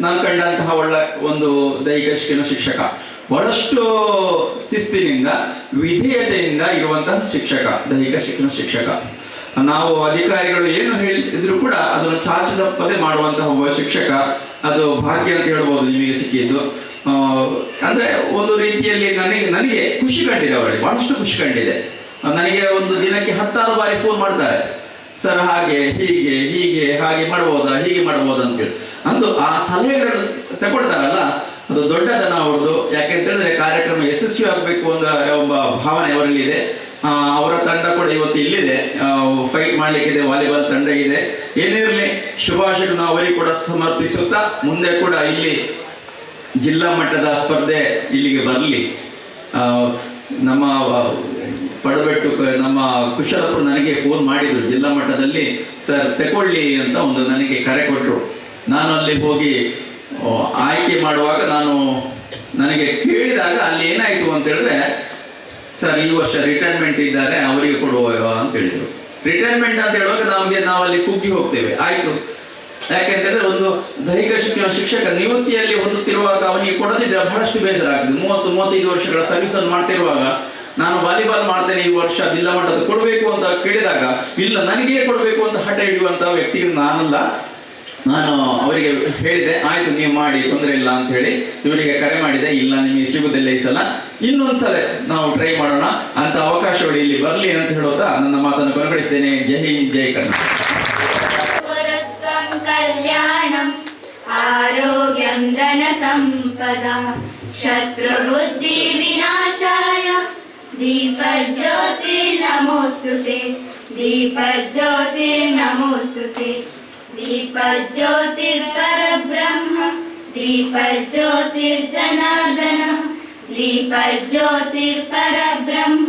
ನಾನು ಕಂಡಂತಹ ಒಳ್ಳೆ ಒಂದು ದೈಹಿಕ ಶಿಕ್ಷಣ ಶಿಕ್ಷಕ. ಬಹಳಷ್ಟು ಶಿಸ್ತಿನಿಂದ, ವಿಧೇಯತೆಯಿಂದ ಇರುವಂತಹ ಶಿಕ್ಷಕ, ದೈಹಿಕ ಶಿಕ್ಷಣ ಶಿಕ್ಷಕ. ನಾವು ಅಧಿಕಾರಿಗಳು ಏನು ಹೇಳಿದ್ರು ಕೂಡ ಅದನ್ನು ಚಾಚು ತಪ್ಪದೆ ಮಾಡುವಂತಹ ಒಬ್ಬ ಶಿಕ್ಷಕ, ಅದು ಭಾಗ್ಯ ಅಂತ ಹೇಳ್ಬೋದು ನಿಮಗೆ ಸಿಕ್ಕಿದ್ದು. ಅಂದ್ರೆ ಒಂದು ರೀತಿಯಲ್ಲಿ ನನಗೆ ನನಗೆ ಖುಷಿ ಕಂಡಿದೆ ಅವರಲ್ಲಿ, ಬಹಳಷ್ಟು ಖುಷಿ ಕಂಡಿದೆ. ನನಗೆ ಒಂದು ದಿನಕ್ಕೆ ಹತ್ತಾರು ಬಾರಿ ಫೋನ್ ಮಾಡ್ತಾರೆ. ಸರ್, ಹಾಗೆ, ಹೀಗೆ ಹೀಗೆ, ಹಾಗೆ ಮಾಡ್ಬೋದಾ, ಹೀಗೆ ಮಾಡ್ಬೋದಾ? ಅಂತೇಳಿ. ಅಂದು ಆ ಸಲಹೆಗಳನ್ನು ತಗೊಳ್ತಾರಲ್ಲ ಅದು ದೊಡ್ಡದನ ಅವ್ರದ್ದು. ಯಾಕೆಂತ ಹೇಳಿದ್ರೆ ಕಾರ್ಯಕ್ರಮ ಯಶಸ್ವಿ ಆಗಬೇಕು ಅಂತ ಒಬ್ಬ ಭಾವನೆ ಅವರಲ್ಲಿ ಇದೆ ಅವರ ತಂಡ ಕೂಡ ಇವತ್ತು ಇಲ್ಲಿದೆ. ಫೈಟ್ ಮಾಡಲಿಕ್ಕಿದೆ ವಾಲಿಬಾಲ್ ತಂಡ ಇದೆ. ಏನಿರಲಿ ಶುಭಾಶಯಗಳನ್ನು ಅವರಿಗೆ ಕೂಡ ಸಮರ್ಪಿಸುತ್ತಾ ಮುಂದೆ ಕೂಡ ಇಲ್ಲಿ ಜಿಲ್ಲಾ ಮಟ್ಟದ ಸ್ಪರ್ಧೆ ಇಲ್ಲಿಗೆ ಬರಲಿ. ನಮ್ಮ ಪಡಬೆಟ್ಟು ನಮ್ಮ ಕುಶಲಪುರ ನನಗೆ ಫೋನ್ ಮಾಡಿದ್ರು. ಜಿಲ್ಲಾ ಮಟ್ಟದಲ್ಲಿ, ಸರ್ ತಗೊಳ್ಳಿ ಅಂತ ಒಂದು ನನಗೆ ಕರೆ ಕೊಟ್ಟರು ನಾನು ಅಲ್ಲಿ ಹೋಗಿ ಆಯ್ಕೆ ಮಾಡುವಾಗ ನಾನು ನನಗೆ ಕೇಳಿದಾಗ ಅಲ್ಲಿ ಏನಾಯಿತು ಅಂತ ಹೇಳಿದ್ರೆ, ಸರ್, ಈ ವರ್ಷ ರಿಟೈರ್ಮೆಂಟ್ ಇದ್ದಾರೆ, ಅವರಿಗೆ ಕೊಡುವ ಅಂತ ಹೇಳಿದ್ರು. ರಿಟೈರ್ಮೆಂಟ್ ಅಂತ ಹೇಳುವಾಗ ನಮಗೆ ನಾವಲ್ಲಿ ಕುಗ್ಗಿ ಹೋಗ್ತೇವೆ. ಆಯ್ತು. ಯಾಕೆಂತಂದ್ರೆ ಒಂದು ದೈಹಿಕ ಶಿಕ್ಷಣ ಶಿಕ್ಷಕ ನಿವೃತ್ತಿಯಲ್ಲಿ ಹೊಂದುತ್ತಿರುವಾಗ ಅವನಿಗೆ ಕೊಡದಿದ್ರೆ ಬಹಳಷ್ಟು ಬೇಸರ ಆಗ್ತದೆ ಮೂವತ್ತು, ಮೂವತ್ತೈದು ವರ್ಷಗಳ ಸರ್ವಿಸ್ ಅನ್ನು ಮಾಡ್ತಿರುವಾಗ ನಾನು ವಾಲಿಬಾಲ್ ಮಾಡ್ತೇನೆ ಈ ವರ್ಷ, ಜಿಲ್ಲಾ ಮಟ್ಟದ ಕೊಡಬೇಕು ಅಂತ ಕೇಳಿದಾಗ, ಇಲ್ಲ, ನನಗೇ ಕೊಡಬೇಕು ಅಂತ ಹಠ ಹಿಡಿಯುವಂತಹ ವ್ಯಕ್ತಿ ನಾನಲ್ಲ. ನಾನು ಅವರಿಗೆ ಹೇಳಿದೆ, ಆಯ್ತು, ನೀವು ಮಾಡಿ, ತೊಂದರೆ ಇಲ್ಲ ಅಂತ ಹೇಳಿ ಇವರಿಗೆ ಕರೆ ಮಾಡಿದೆ, ಇಲ್ಲ, ನಿಮಗೆ ಸಿಗುದಿಲ್ಲ ಈ ಸಲ. ಇನ್ನೊಂದ್ಸಲ ನಾವು ಟ್ರೈ ಮಾಡೋಣ. ಅಂತ ಅವಕಾಶಗಳು ಇಲ್ಲಿ ಬರಲಿ ಅಂತ ಹೇಳೋದಾ ನನ್ನ ಮಾತನ್ನು ಕೊನೆಗೊಳಿಸ್ತೇನೆ. ಜೈ ಹಿಂದ್, ಜೈ ಕರ್ನಾಟಕ. गुरुत्वं कल्याणम् आरोग्यं धनसम्पदा शत्रुबुद्धिविनाशाय दीपज्योतिर्नमोऽस्तु ते दीपज्योतिर्नमोऽस्तु ते दीपज्योतिर्परब्रह्म दीपज्योतिर्जनार्दनः दीपज्योतिर्परब्रह्म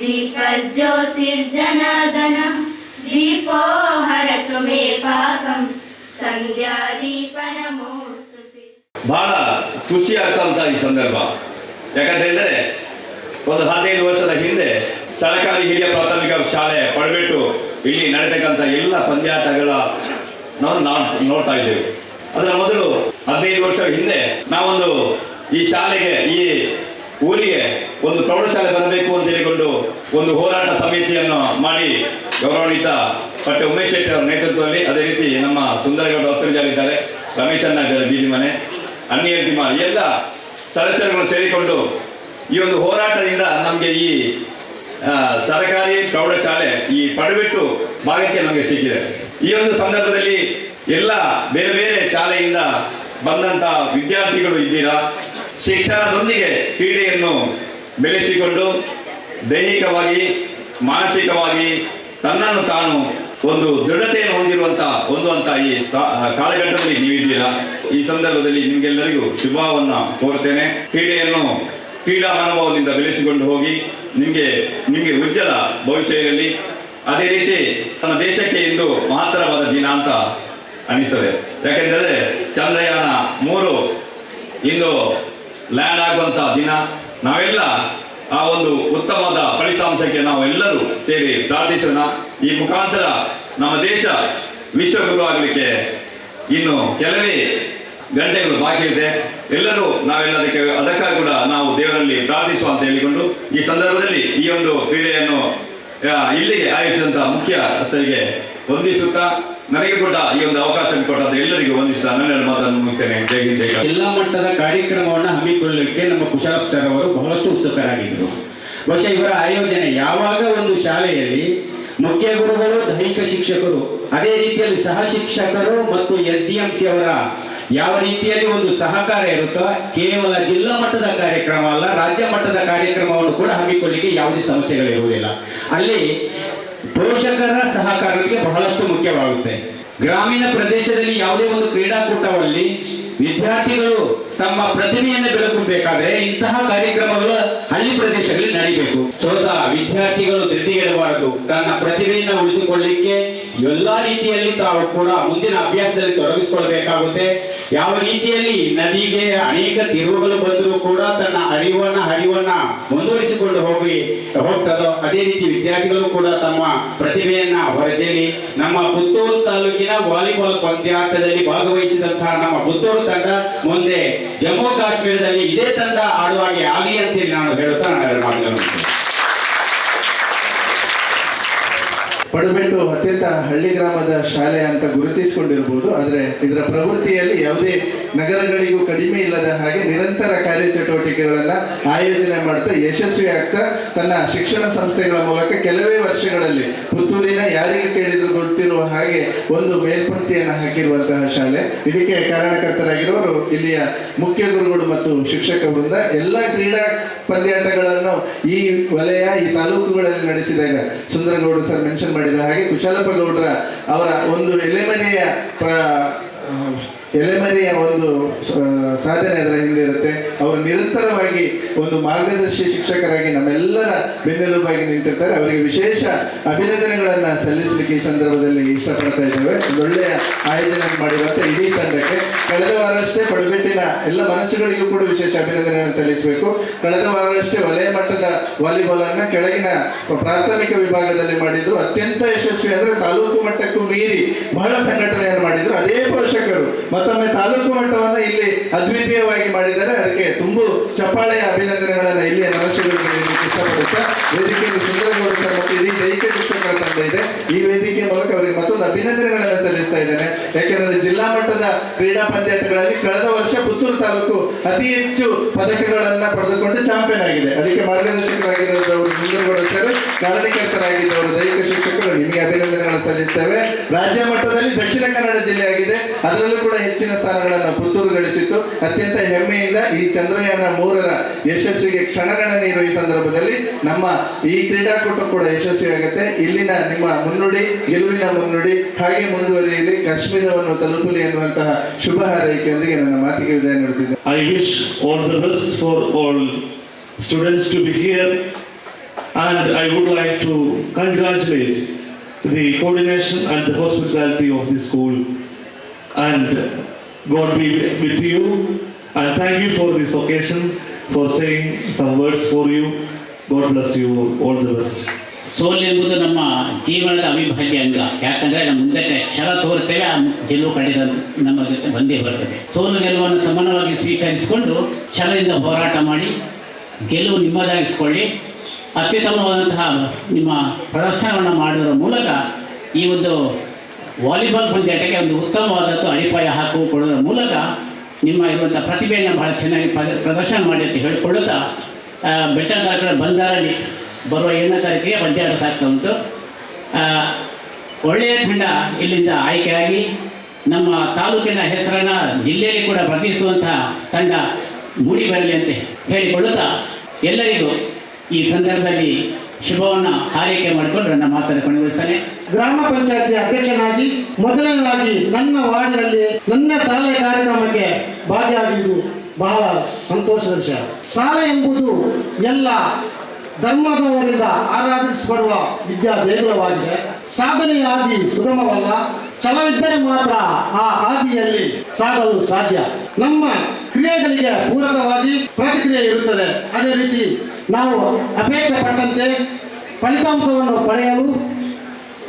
दीपज्योतिर्जनार्दनः दीपो हरतु मे पापं सन्ध्यादीपनमोऽस्तु ते ಬಹಳ ಖುಷಿ ಆಗ್ತಂತ ಈ ಸಂದರ್ಭ ಯಾಕಂತ ಹೇಳಿದ್ರೆ ಒಂದು ಹದಿನೈದು ವರ್ಷದ ಹಿಂದೆ ಸರ್ಕಾರಿ ಹಿರಿಯ ಪ್ರಾಥಮಿಕ ಶಾಲೆ ಪಡಬಿಟ್ಟು ಇಲ್ಲಿ ನಡೆತಕ್ಕಂಥ ಎಲ್ಲ ಪಂದ್ಯಾಟಗಳ ನಾವು ನೋಡ್ತಾ ಇದ್ದೇವೆ. ಅದರ ಮೊದಲು ಹದಿನೈದು ವರ್ಷ ಹಿಂದೆ ನಾವೊಂದು ಈ ಶಾಲೆಗೆ, ಈ ಊರಿಗೆ ಒಂದು ಪ್ರೌಢಶಾಲೆ ಬರಬೇಕು ಅಂತ ಹೇಳಿಕೊಂಡು ಒಂದು ಹೋರಾಟ ಸಮಿತಿಯನ್ನು ಮಾಡಿ ಗೌರವಾನ್ವಿತ ಪಟ್ಟೆ ಉಮೇಶ್ ಶೆಟ್ಟಿ ಅವರ ನೇತೃತ್ವದಲ್ಲಿ ಅದೇ ರೀತಿ ನಮ್ಮ ಸುಂದರಗೌಡ ಇದ್ದಾರೆ, ರಮೇಶ್ ಅಣ್ಣ ಇದ್ದಾರೆ, ಬೀದಿ ಮನೆ ಅನ್ನಿಯಂತಿಮ ಎಲ್ಲ ಸದಸ್ಯರುಗಳು ಸೇರಿಕೊಂಡು ಈ ಒಂದು ಹೋರಾಟದಿಂದ ನಮಗೆ ಈ ಸರ್ಕಾರಿ ಪ್ರೌಢಶಾಲೆ ಈ ಪಡಬಿಟ್ಟು ಭಾಗಕ್ಕೆ ನಮಗೆ ಸಿಕ್ಕಿದೆ. ಈ ಒಂದು ಸಂದರ್ಭದಲ್ಲಿ ಎಲ್ಲ ಬೇರೆ ಬೇರೆ ಶಾಲೆಯಿಂದ ಬಂದಂತ ವಿದ್ಯಾರ್ಥಿಗಳು ಇದ್ದೀರಾ? ಶಿಕ್ಷಣದೊಂದಿಗೆ ಕ್ರೀಡೆಯನ್ನು ಬೆಳೆಸಿಕೊಂಡು ದೈಹಿಕವಾಗಿ, ಮಾನಸಿಕವಾಗಿ ತನ್ನನ್ನು ತಾನು ಒಂದು ದೃಢತೆಯನ್ನು ಹೊಂದಿರುವಂತ, ಹೊಂದುವಂತ ಈ ಕಾಲಘಟ್ಟದಲ್ಲಿ ನೀವಿದ್ದೀರಾ? ಈ ಸಂದರ್ಭದಲ್ಲಿ ನಿಮಗೆಲ್ಲರಿಗೂ ಶುಭವನ್ನ ಕೋರ್ತೇನೆ. ಕ್ರೀಡೆಯನ್ನು ಕ್ರೀಡಾ ಅನುಭವದಿಂದ ಬೆಳೆಸಿಕೊಂಡು ಹೋಗಿ ನಿಮಗೆ ನಿಮಗೆ ಉಜ್ವಲ ಭವಿಷ್ಯದಲ್ಲಿ ಅದೇ ರೀತಿ ನಮ್ಮ ದೇಶಕ್ಕೆ ಇಂದು ಅಂತ ಅನಿಸ್ತದೆ ಯಾಕೆಂದರೆ ಚಂದ್ರಯಾನ ಮೂರು ಇಂದು ಲ್ಯಾಂಡ್ ಆಗುವಂತ ದಿನ. ನಾವೆಲ್ಲ ಆ ಒಂದು ಉತ್ತಮವಾದ ಫಲಿತಾಂಶಕ್ಕೆ ನಾವೆಲ್ಲರೂ ಸೇರಿ ಪ್ರಾರ್ಥಿಸೋಣ. ಈ ಮುಖಾಂತರ ನಮ್ಮ ದೇಶ ವಿಶ್ವಗುರು ಆಗಲಿಕ್ಕೆ ಇನ್ನು ಕೆಲವೇ ಗಂಟೆಗಳು ಬಾಕಿ ಇದೆ. ಎಲ್ಲರೂ ನಾವೆಲ್ಲ ಅದಕ್ಕೆ, ಅದಕ್ಕಾಗಿ ಕೂಡ ನಾವು ದೇವರಲ್ಲಿ ಪ್ರಾರ್ಥಿಸುವ ಅಂತ ಹೇಳಿಕೊಂಡು ಈ ಸಂದರ್ಭದಲ್ಲಿ ಈ ಒಂದು ಕ್ರೀಡೆಯನ್ನು ಇಲ್ಲಿಗೆ ಇಲ್ಲಿಗೆ ಮುಖ್ಯ ಮುಖ್ಯಸ್ಥರಿಗೆ ವಂದಿಸುತ್ತಾ ನನಗೆ ಕೊಟ್ಟ ಈ ಒಂದು ಅವಕಾಶ ಕೊಟ್ಟಂತ ಎಲ್ಲರಿಗೂ ವಂದಿಸುತ್ತಾ ನನ್ನ ಮಾತನ್ನು ಮುಗಿಸ್ತೇನೆ. ಜೈ ಜೈ ಎಲ್ಲ ಮಟ್ಟದ ಕಾರ್ಯಕ್ರಮವನ್ನು ಹಮ್ಮಿಕೊಳ್ಳಲಿಕ್ಕೆ ನಮ್ಮ ಕುಶಲಪ್ ಸರ್ ಅವರು ಬಹಳಷ್ಟು ಉತ್ಸುಕರಾಗಿದ್ದರು. ಬಹುಶಃ ಇವರ ಆಯೋಜನೆ ಯಾವಾಗ ಒಂದು ಶಾಲೆಯಲ್ಲಿ ಮುಖ್ಯ ಗುರುಗಳು, ದೈಹಿಕ ಶಿಕ್ಷಕರು, ಅದೇ ರೀತಿಯಲ್ಲಿ ಸಹ ಶಿಕ್ಷಕರು ಮತ್ತು ಎಸ್ ಡಿ ಎಂ ಸಿ ಅವರ ಯಾವ ರೀತಿಯಲ್ಲಿ ಒಂದು ಸಹಕಾರ ಇರುತ್ತೋ, ಕೇವಲ ಜಿಲ್ಲಾ ಮಟ್ಟದ ಕಾರ್ಯಕ್ರಮ ಅಲ್ಲ, ರಾಜ್ಯ ಮಟ್ಟದ ಕಾರ್ಯಕ್ರಮವನ್ನು ಕೂಡ ಹಮ್ಮಿಕೊಳ್ಳಿಕ್ಕೆ ಯಾವುದೇ ಸಮಸ್ಯೆಗಳಿರುವುದಿಲ್ಲ. ಅಲ್ಲಿ ಪೋಷಕರ ಸಹಕಾರಕ್ಕೆ ಬಹಳಷ್ಟು ಮುಖ್ಯವಾಗುತ್ತೆ. ಗ್ರಾಮೀಣ ಪ್ರದೇಶದಲ್ಲಿ ಯಾವುದೇ ಒಂದು ಕ್ರೀಡಾಕೂಟದಲ್ಲಿ ವಿದ್ಯಾರ್ಥಿಗಳು ತಮ್ಮ ಪ್ರತಿಭೆಯನ್ನು ಬೆಳಕಬೇಕಾದ್ರೆ ಇಂತಹ ಕಾರ್ಯಕ್ರಮಗಳು ಹಳ್ಳಿ ಪ್ರದೇಶಗಳಲ್ಲಿ ನಡೀಬೇಕು. ಸೋತ ವಿದ್ಯಾರ್ಥಿಗಳು ಧೃತಿಗೆಡಬಾರದು ತನ್ನ ಪ್ರತಿಭೆಯನ್ನು ಉಳಿಸಿಕೊಳ್ಳಿಕ್ಕೆ ಎಲ್ಲಾ ರೀತಿಯಲ್ಲಿ ತಾವು ಕೂಡ ಮುಂದಿನ ಅಭ್ಯಾಸದಲ್ಲಿ ತೊಡಗಿಸಿಕೊಳ್ಬೇಕಾಗುತ್ತೆ. ಯಾವ ರೀತಿಯಲ್ಲಿ ನದಿಗೆ ಅನೇಕ ತಿರುವುಗಳು ಬಂದರೂ ಕೂಡ ತನ್ನ ಅರಿವನ್ನ ಹರಿವನ್ನ ಮುಂದುವರಿಸಿಕೊಂಡು ಹೋಗಿ ಹೋಗ್ತದೋ, ಅದೇ ರೀತಿ ವಿದ್ಯಾರ್ಥಿಗಳು ಕೂಡ ತಮ್ಮ ಪ್ರತಿಭೆಯನ್ನ ಹೊರಜೇಲಿ ನಮ್ಮ ಪುತ್ತೂರು ತಾಲೂಕಿನ ವಾಲಿಬಾಲ್ ಪಂದ್ಯಾಟದಲ್ಲಿ ಭಾಗವಹಿಸಿದಂತಹ ನಮ್ಮ ಪುತ್ತೂರು ತಂಡ ಮುಂದೆ ಜಮ್ಮು ಕಾಶ್ಮೀರದಲ್ಲಿ ಇದೇ ತಂಡ ಆಡುವಾಗೆ ಆಗಲಿ ಅಂತೇಳಿ ನಾನು ಹೇಳುತ್ತಾ ನನ್ನ ಮಾತುಗಳನ್ನು ಮುಗಿಸ್ತೇನೆ. ಪಡುಬೆಟ್ಟು ಅತ್ಯಂತ ಹಳ್ಳಿ ಗ್ರಾಮದ ಶಾಲೆ ಅಂತ ಗುರುತಿಸಿಕೊಂಡಿರಬಹುದು ಆದರೆ ಇದರ ಪ್ರವೃತ್ತಿಯಲ್ಲಿ ಯಾವುದೇ ನಗರಗಳಿಗೂ ಕಡಿಮೆ ಇಲ್ಲದ ಹಾಗೆ ನಿರಂತರ ಕಾರ್ಯಚಟುವಟಿಕೆಗಳನ್ನು ಆಯೋಜನೆ ಮಾಡ್ತಾ ಯಶಸ್ವಿ ಆಗ್ತಾ ತನ್ನ ಶಿಕ್ಷಣ ಸಂಸ್ಥೆಗಳ ಮೂಲಕ ಕೆಲವೇ ವರ್ಷಗಳಲ್ಲಿ ಪುತ್ತೂರಿನ ಯಾರಿಗೆ ಕೇಳಿದ್ರು ಗೊತ್ತಿರುವ ಹಾಗೆ ಒಂದು ಮೇಲ್ಪಂಕ್ತಿಯನ್ನು ಹಾಕಿರುವಂತಹ ಶಾಲೆ. ಇದಕ್ಕೆ ಕಾರಣಕರ್ತರಾಗಿರುವವರು ಇಲ್ಲಿಯ ಮುಖ್ಯ ಗುರುಗಳು ಮತ್ತು ಶಿಕ್ಷಕ ವೃಂದ. ಎಲ್ಲ ಕ್ರೀಡಾ ಪಂದ್ಯಾಟಗಳನ್ನು ಈ ವಲಯ, ಈ ತಾಲೂಕುಗಳಲ್ಲಿ ನಡೆಸಿದಾಗ ಸುಂದರಗೌಡ ಸರ್ ಮೆನ್ಷನ್ ಮಾಡಿದ ಹಾಗೆ ಕುಶಾಲಪ್ಪ ಗೌಡ್ರ ಅವರ ಒಂದು ಎಲೆಮನೆಯ ಪ್ರ ಎಲೆಮನೆಯ ಒಂದು ಸಾಧನೆ ಅದರ ಹಿಂದೆ ಇರುತ್ತೆ. ಅವರು ನಿರಂತರವಾಗಿ ಒಂದು ಮಾರ್ಗದರ್ಶಿ ಶಿಕ್ಷಕರಾಗಿ ನಮ್ಮೆಲ್ಲರ ಬೆನ್ನೆಲುಬಾಗಿ ನಿಂತಿರ್ತಾರೆ. ಅವರಿಗೆ ವಿಶೇಷ ಅಭಿನಂದನೆಗಳನ್ನು ಸಲ್ಲಿಸಲಿಕ್ಕೆ ಈ ಸಂದರ್ಭದಲ್ಲಿ ಇಷ್ಟಪಡ್ತಾ ಇದ್ದೇವೆ. ಒಳ್ಳೆಯ ಆಯೋಜನೆ ಮಾಡಿರುವಂಥ ಇಡೀ ತಂಡಕ್ಕೆ. ಕಳೆದ ವಾರಷ್ಟೇ ಪಡುಬೆಟ್ಟಿನ ಎಲ್ಲ ಮನಸ್ಸುಗಳಿಗೂ ಕೂಡ ವಿಶೇಷ ಅಭಿನಂದನೆಗಳನ್ನು ಸಲ್ಲಿಸಬೇಕು. ಕಳೆದ ವಾರಷ್ಟೇ ವಲಯ ಮಟ್ಟದ ವಾಲಿಬಾಲ್ ಅನ್ನ ಕೆಳಗಿನ ಪ್ರಾಥಮಿಕ ವಿಭಾಗದಲ್ಲಿ ಮಾಡಿದ್ರು. ಅತ್ಯಂತ ಯಶಸ್ವಿ ಅಂದ್ರೆ ತಾಲೂಕು ಮಟ್ಟಕ್ಕೂ ಮೀರಿ ಬಹಳ ಸಂಘಟನೆಯನ್ನು ಮಾಡಿದ್ರು. ಅದೇ ಪೋಷಕರು ಮತ್ತೊಮ್ಮೆ ತಾಲೂಕು ಮಟ್ಟವನ್ನ ಇಲ್ಲಿ ಅದ್ವಿತೀಯವಾಗಿ ಮಾಡಿದ್ದಾರೆ ಅದಕ್ಕೆ ತುಂಬ ಚಪ್ಪಾಳೆಯ ಅಭಿನಂದನೆಗಳನ್ನು ಇಲ್ಲಿ ಮನಸ್ಸುಗಳಿಗೆ ಇಷ್ಟಪಡುತ್ತಾ. ವೇದಿಕೆಯಲ್ಲಿ ಸುಂದರಗೊಳ್ಳುತ್ತಾ ಮತ್ತು ಇಡೀ ದೈಹಿಕ ಶಿಕ್ಷಕರ ತಂಡ ಇದೆ. ಈ ವೇದಿಕೆ ಮೂಲಕ ಅವರಿಗೆ ಮತ್ತೊಂದು ಅಭಿನಂದನೆಗಳನ್ನು ಸಲ್ಲಿಸ್ತಾ ಇದ್ದೇನೆ. ಯಾಕೆಂದ್ರೆ ಜಿಲ್ಲಾ ಮಟ್ಟದ ಕ್ರೀಡಾ ಪಂದ್ಯಾಟಗಳಲ್ಲಿ ಕಳೆದ ವರ್ಷ ಪುತ್ತೂರು ತಾಲೂಕು ಅತಿ ಹೆಚ್ಚು ಪದಕಗಳನ್ನ ಪಡೆದುಕೊಂಡು ಚಾಂಪಿಯನ್ ಆಗಿದೆ. ಅದಕ್ಕೆ ಮಾರ್ಗದರ್ಶಕರಾಗಿರೋದವರು ಸುಂದರಗೌಡ ಸರ್ ಕಾರಣೀಕರ್ತರಾಗಿದ್ದವರು ದೈಹಿಕ ಶಿಕ್ಷಕರು, ನಿಮಗೆ ಅಭಿನಂದನೆಗಳನ್ನು ಸಲ್ಲಿಸ್ತೇವೆ. ರಾಜ್ಯ ಮಟ್ಟದಲ್ಲಿ ದಕ್ಷಿಣ ಕನ್ನಡ ಜಿಲ್ಲೆಯಾಗಿದೆ. ಅದರಲ್ಲೂ ಕೂಡ ಹೆಚ್ಚಿನ ಸ್ಥಾನಗಳನ್ನು ಪುತ್ತೂರು ಗಳಿಸಿತ್ತು. ಅತ್ಯಂತ ಹೆಮ್ಮೆಯಿಂದ ಈ ಚಂದ್ರಯಾನ ಮೂರರ ಯಶಸ್ವಿಗೆ ಕ್ಷಣಗಣನೆ ಇರುವ ಈ ಸಂದರ್ಭದಲ್ಲಿ ನಮ್ಮ ಈ ಕ್ರೀಡಾಕೂಟ ಕೂಡ ಯಶಸ್ವಿಯಾಗುತ್ತೆ. ಗೆಲಿನ ನಿಮ್ಮ ಮುನ್ನುಡಿ, ಗೆಲುವಿನ ಮುನ್ನುಡಿ, ಹಾಗೆ ಮುಂದುವರಿಯಲಿ, ಕಾಶ್ಮೀರವನ್ನು ತಲುಪಲಿ ಎನ್ನುವಂತಹ ಶುಭ ಹಾರೈಕೆಯೊಂದಿಗೆ ನನ್ನ ಮಾತಿಗೆ ವಿದಾಯ ನೀಡುತ್ತಿದ್ದೆ I wish all the best for all students to be here and I would like to congratulate the coordination and hospitality of the school and God be with you and thank you for this occasion for saying some words for you God bless you all the best ಸೋಲು ಎಂಬುದು ನಮ್ಮ ಜೀವನದ ಅವಿಭಾಜ್ಯ ಅಂಗ. ಯಾಕಂದ್ರೆ ನಮ್ಮ ಮುಂದೆ ಛಲ ತೋರುತ್ತೇವೆ, ಆ ಗೆಲುವು ಕಡಿದ ನಮ್ಮ ಜೊತೆ ಬಂದೇ ಬರ್ತದೆ. ಸೋಲು ಗೆಲುವನ್ನು ಸಮಾನವಾಗಿ ಸ್ವೀಕರಿಸಿಕೊಂಡು ಛಲದಿಂದ ಹೋರಾಟ ಮಾಡಿ, ಗೆಲುವು ನಿಮ್ಮದಾಗಿಸ್ಕೊಳ್ಳಿ. ಅತ್ಯುತ್ತಮವಾದಂತಹ ನಿಮ್ಮ ಪ್ರದರ್ಶನವನ್ನು ಮಾಡುವುದರ ಮೂಲಕ ಈ ಒಂದು ವಾಲಿಬಾಲ್ ಪಂದ್ಯಾಟಕ್ಕೆ ಒಂದು ಉತ್ತಮವಾದದ್ದು ಅಡಿಪಾಯ ಹಾಕಿಕೊಳ್ಳುವುದರ ಮೂಲಕ ನಿಮ್ಮ ಇರುವಂಥ ಪ್ರತಿಭೆಯನ್ನು ಬಹಳ ಚೆನ್ನಾಗಿ ಪ್ರ- ಪ್ರದರ್ಶನ ಮಾಡಿ ಅಂತ ಹೇಳಿಕೊಳ್ಳುತ್ತಾ ಬೆಟ್ಟ ಬಂದಾರಲ್ಲಿ ಬರುವ ಏಳನೇ ತಾರೀಕಿಗೆ ಪಂದ್ಯಾಟ ಸಾಕ್ತಾ ಉಂಟು. ಒಳ್ಳೆಯ ತಂಡ ಇಲ್ಲಿಂದ ಆಯ್ಕೆಯಾಗಿ ನಮ್ಮ ತಾಲೂಕಿನ ಹೆಸರನ್ನ ಜಿಲ್ಲೆಯಲ್ಲಿ ಕೂಡ ಪ್ರತಿನಿಧಿಸುವಂತಹ ತಂಡ ಮೂಡಿ ಬರಲಿ ಅಂತ ಹೇಳಿಕೊಳ್ಳುತ್ತಾ ಎಲ್ಲರಿಗೂ ಈ ಸಂದರ್ಭದಲ್ಲಿ ಶುಭವನ್ನು ಹಾರೈಕೆ ಮಾಡಿಕೊಂಡು ನನ್ನ ಮಾತನ್ನು ಕೊನೆಗೊಳಿಸ್ತಾನೆ. ಗ್ರಾಮ ಪಂಚಾಯತಿ ಅಧ್ಯಕ್ಷನಾಗಿ ಮೊದಲನೇದಾಗಿ ನನ್ನ ವಾರ್ಡಿನಲ್ಲಿ ನನ್ನ ಶಾಲೆ ಕಾರ್ಯಕ್ರಮಕ್ಕೆ ಭಾಗಿಯಾಗಿದ್ದು ಬಹಳ ಸಂತೋಷದ ವಿಷಯ. ಶಾಲೆ ಎಂಬುದು ಎಲ್ಲ ಧರ್ಮದವರಿಂದ ಆರಾಧಿಸಲ್ಪಡುವ ವಿದ್ಯಾ ದೇಗುಲವಾಗಿದೆ ಸಾಧನೆಯಾಗಿ ಸುಗಮವಲ್ಲ. ಛಲವಿದ್ದರೆ ಮಾತ್ರ ಆ ಹಾದಿಯಲ್ಲಿ ಸಾಗಲು ಸಾಧ್ಯ. ನಮ್ಮ ಕ್ರಿಯೆಗಳಿಗೆ ಪೂರಕವಾಗಿ ಪ್ರತಿಕ್ರಿಯೆ ಇರುತ್ತದೆ. ಅದೇ ರೀತಿ ನಾವು ಅಪೇಕ್ಷೆ ಪಟ್ಟಂತೆ ಫಲಿತಾಂಶವನ್ನು ಪಡೆಯಲು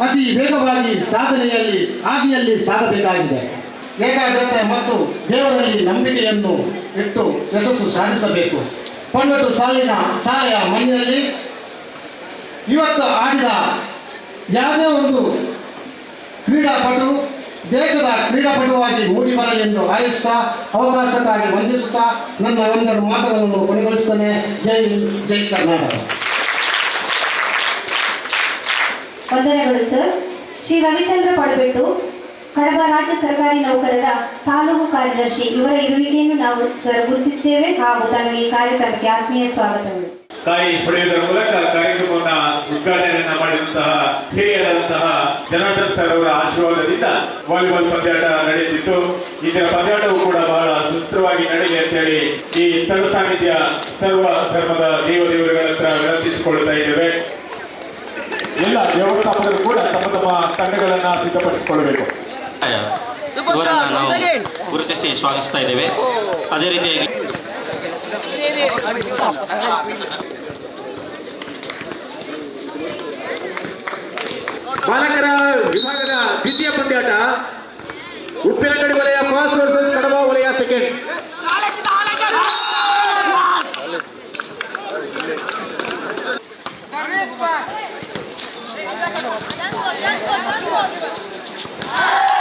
ಅತಿ ವೇಗವಾಗಿ ಸಾಧನೆಯಲ್ಲಿ, ಹಾದಿಯಲ್ಲಿ ಸಾಗಬೇಕಾಗಿದೆ. ಏಕಾಗ್ರತೆ ಮತ್ತು ದೇವರಲ್ಲಿ ನಂಬಿಕೆಯನ್ನು ಇಟ್ಟು ಯಶಸ್ಸು ಸಾಧಿಸಬೇಕು. ಪಂಡಿತು ಸಾಲಿನ ಶಾಲೆಯ ಮನೆಯಲ್ಲಿ ಇವತ್ತು ಆಡಿದ ಯಾವುದೇ ಒಂದು ಕ್ರೀಡಾಪಟು, ದೇಶದ ಕ್ರೀಡಾಪಟುವಾಗಿ ಮೂಡಿ ಎಂದು ಆಯಿಸ್ತಾ, ಅವಕಾಶಕ್ಕಾಗಿ ವಂದಿಸುತ್ತಾ ನನ್ನ ಒಂದೆರಡು ಮಾತುಗಳನ್ನು ಕೊನೆಗೊಳಿಸುತ್ತೇನೆ. ಜೈ ಜೈ ಕರ್ನಾಟಕ. ವಂದನೆಗಳು, ಸರ್. ಶ್ರೀ ರವಿಚಂದ್ರ ಪಡಬೆಟ್ಟು ಕಡಬ ರಾಜ್ಯ ಸರ್ಕಾರಿ ನೌಕರರ ತಾಲೂಕು ಕಾರ್ಯದರ್ಶಿ ಇವರ ಇರುವಿಕೆಯನ್ನು ನಾವು ಸರ್ ಗುರುತಿಸುತ್ತೇವೆ ಹಾಗೂ ತಮಗೆ ಕಾರ್ಯಕ್ರಮಕ್ಕೆ ಆತ್ಮೀಯ ಸ್ವಾಗತಗಳು ತಾಯಿ ಪಡೆಯುವುದರ ಮೂಲಕ ಕಾರ್ಯಕ್ರಮವನ್ನ ಉದ್ಘಾಟನೆಯನ್ನ ಮಾಡಿದಂತಹ ಹಿರಿಯರಾದಂತಹ ಜನಾರ್ದನ್ ಸರ್ ಅವರ ಆಶೀರ್ವಾದದಿಂದ ವಾಲಿಬಾಲ್ ಪಂದ್ಯಾಟ ನಡೆಯುತ್ತಿತ್ತು. ಇದರ ಪಂದ್ಯಾಟವು ಕೂಡ ಬಹಳ ಸುಸ್ಥಿರವಾಗಿ ನಡೆಯಲಿ ಅಂತೇಳಿ ಈ ಸರ್ವ ಸಾನ್ನಿಧ್ಯ, ಸರ್ವ ಧರ್ಮದ ದೇವ ದೇವರುಗಳ ಹತ್ರ ವಿನಂತಿಸಿಕೊಳ್ತಾ ಇದ್ದೇವೆ. ಎಲ್ಲ ವ್ಯವಸ್ಥಾಪಕರು ಕೂಡ ತಮ್ಮ ತಮ್ಮ ತಂಡಗಳನ್ನ ಸಿದ್ಧಪಡಿಸಿಕೊಳ್ಳಬೇಕು. ಇವರನ್ನು ನಾವು ಗುರುತಿಸಿ ಸ್ವಾಗತಿಸ್ತಾ ಇದ್ದೇವೆ. ಅದೇ ರೀತಿಯಾಗಿ ಬಾಲಕರ ವಿಭಾಗದ ದ್ವಿತೀಯ ಪಂದ್ಯಾಟ. ಉಪ್ಪಿನಗಡಿ ವಲಯ ಫಸ್ಟ್ ವರ್ಸಸ್ ಕಡಬ ವಲಯ ಸೆಕೆಂಡ್ Faster!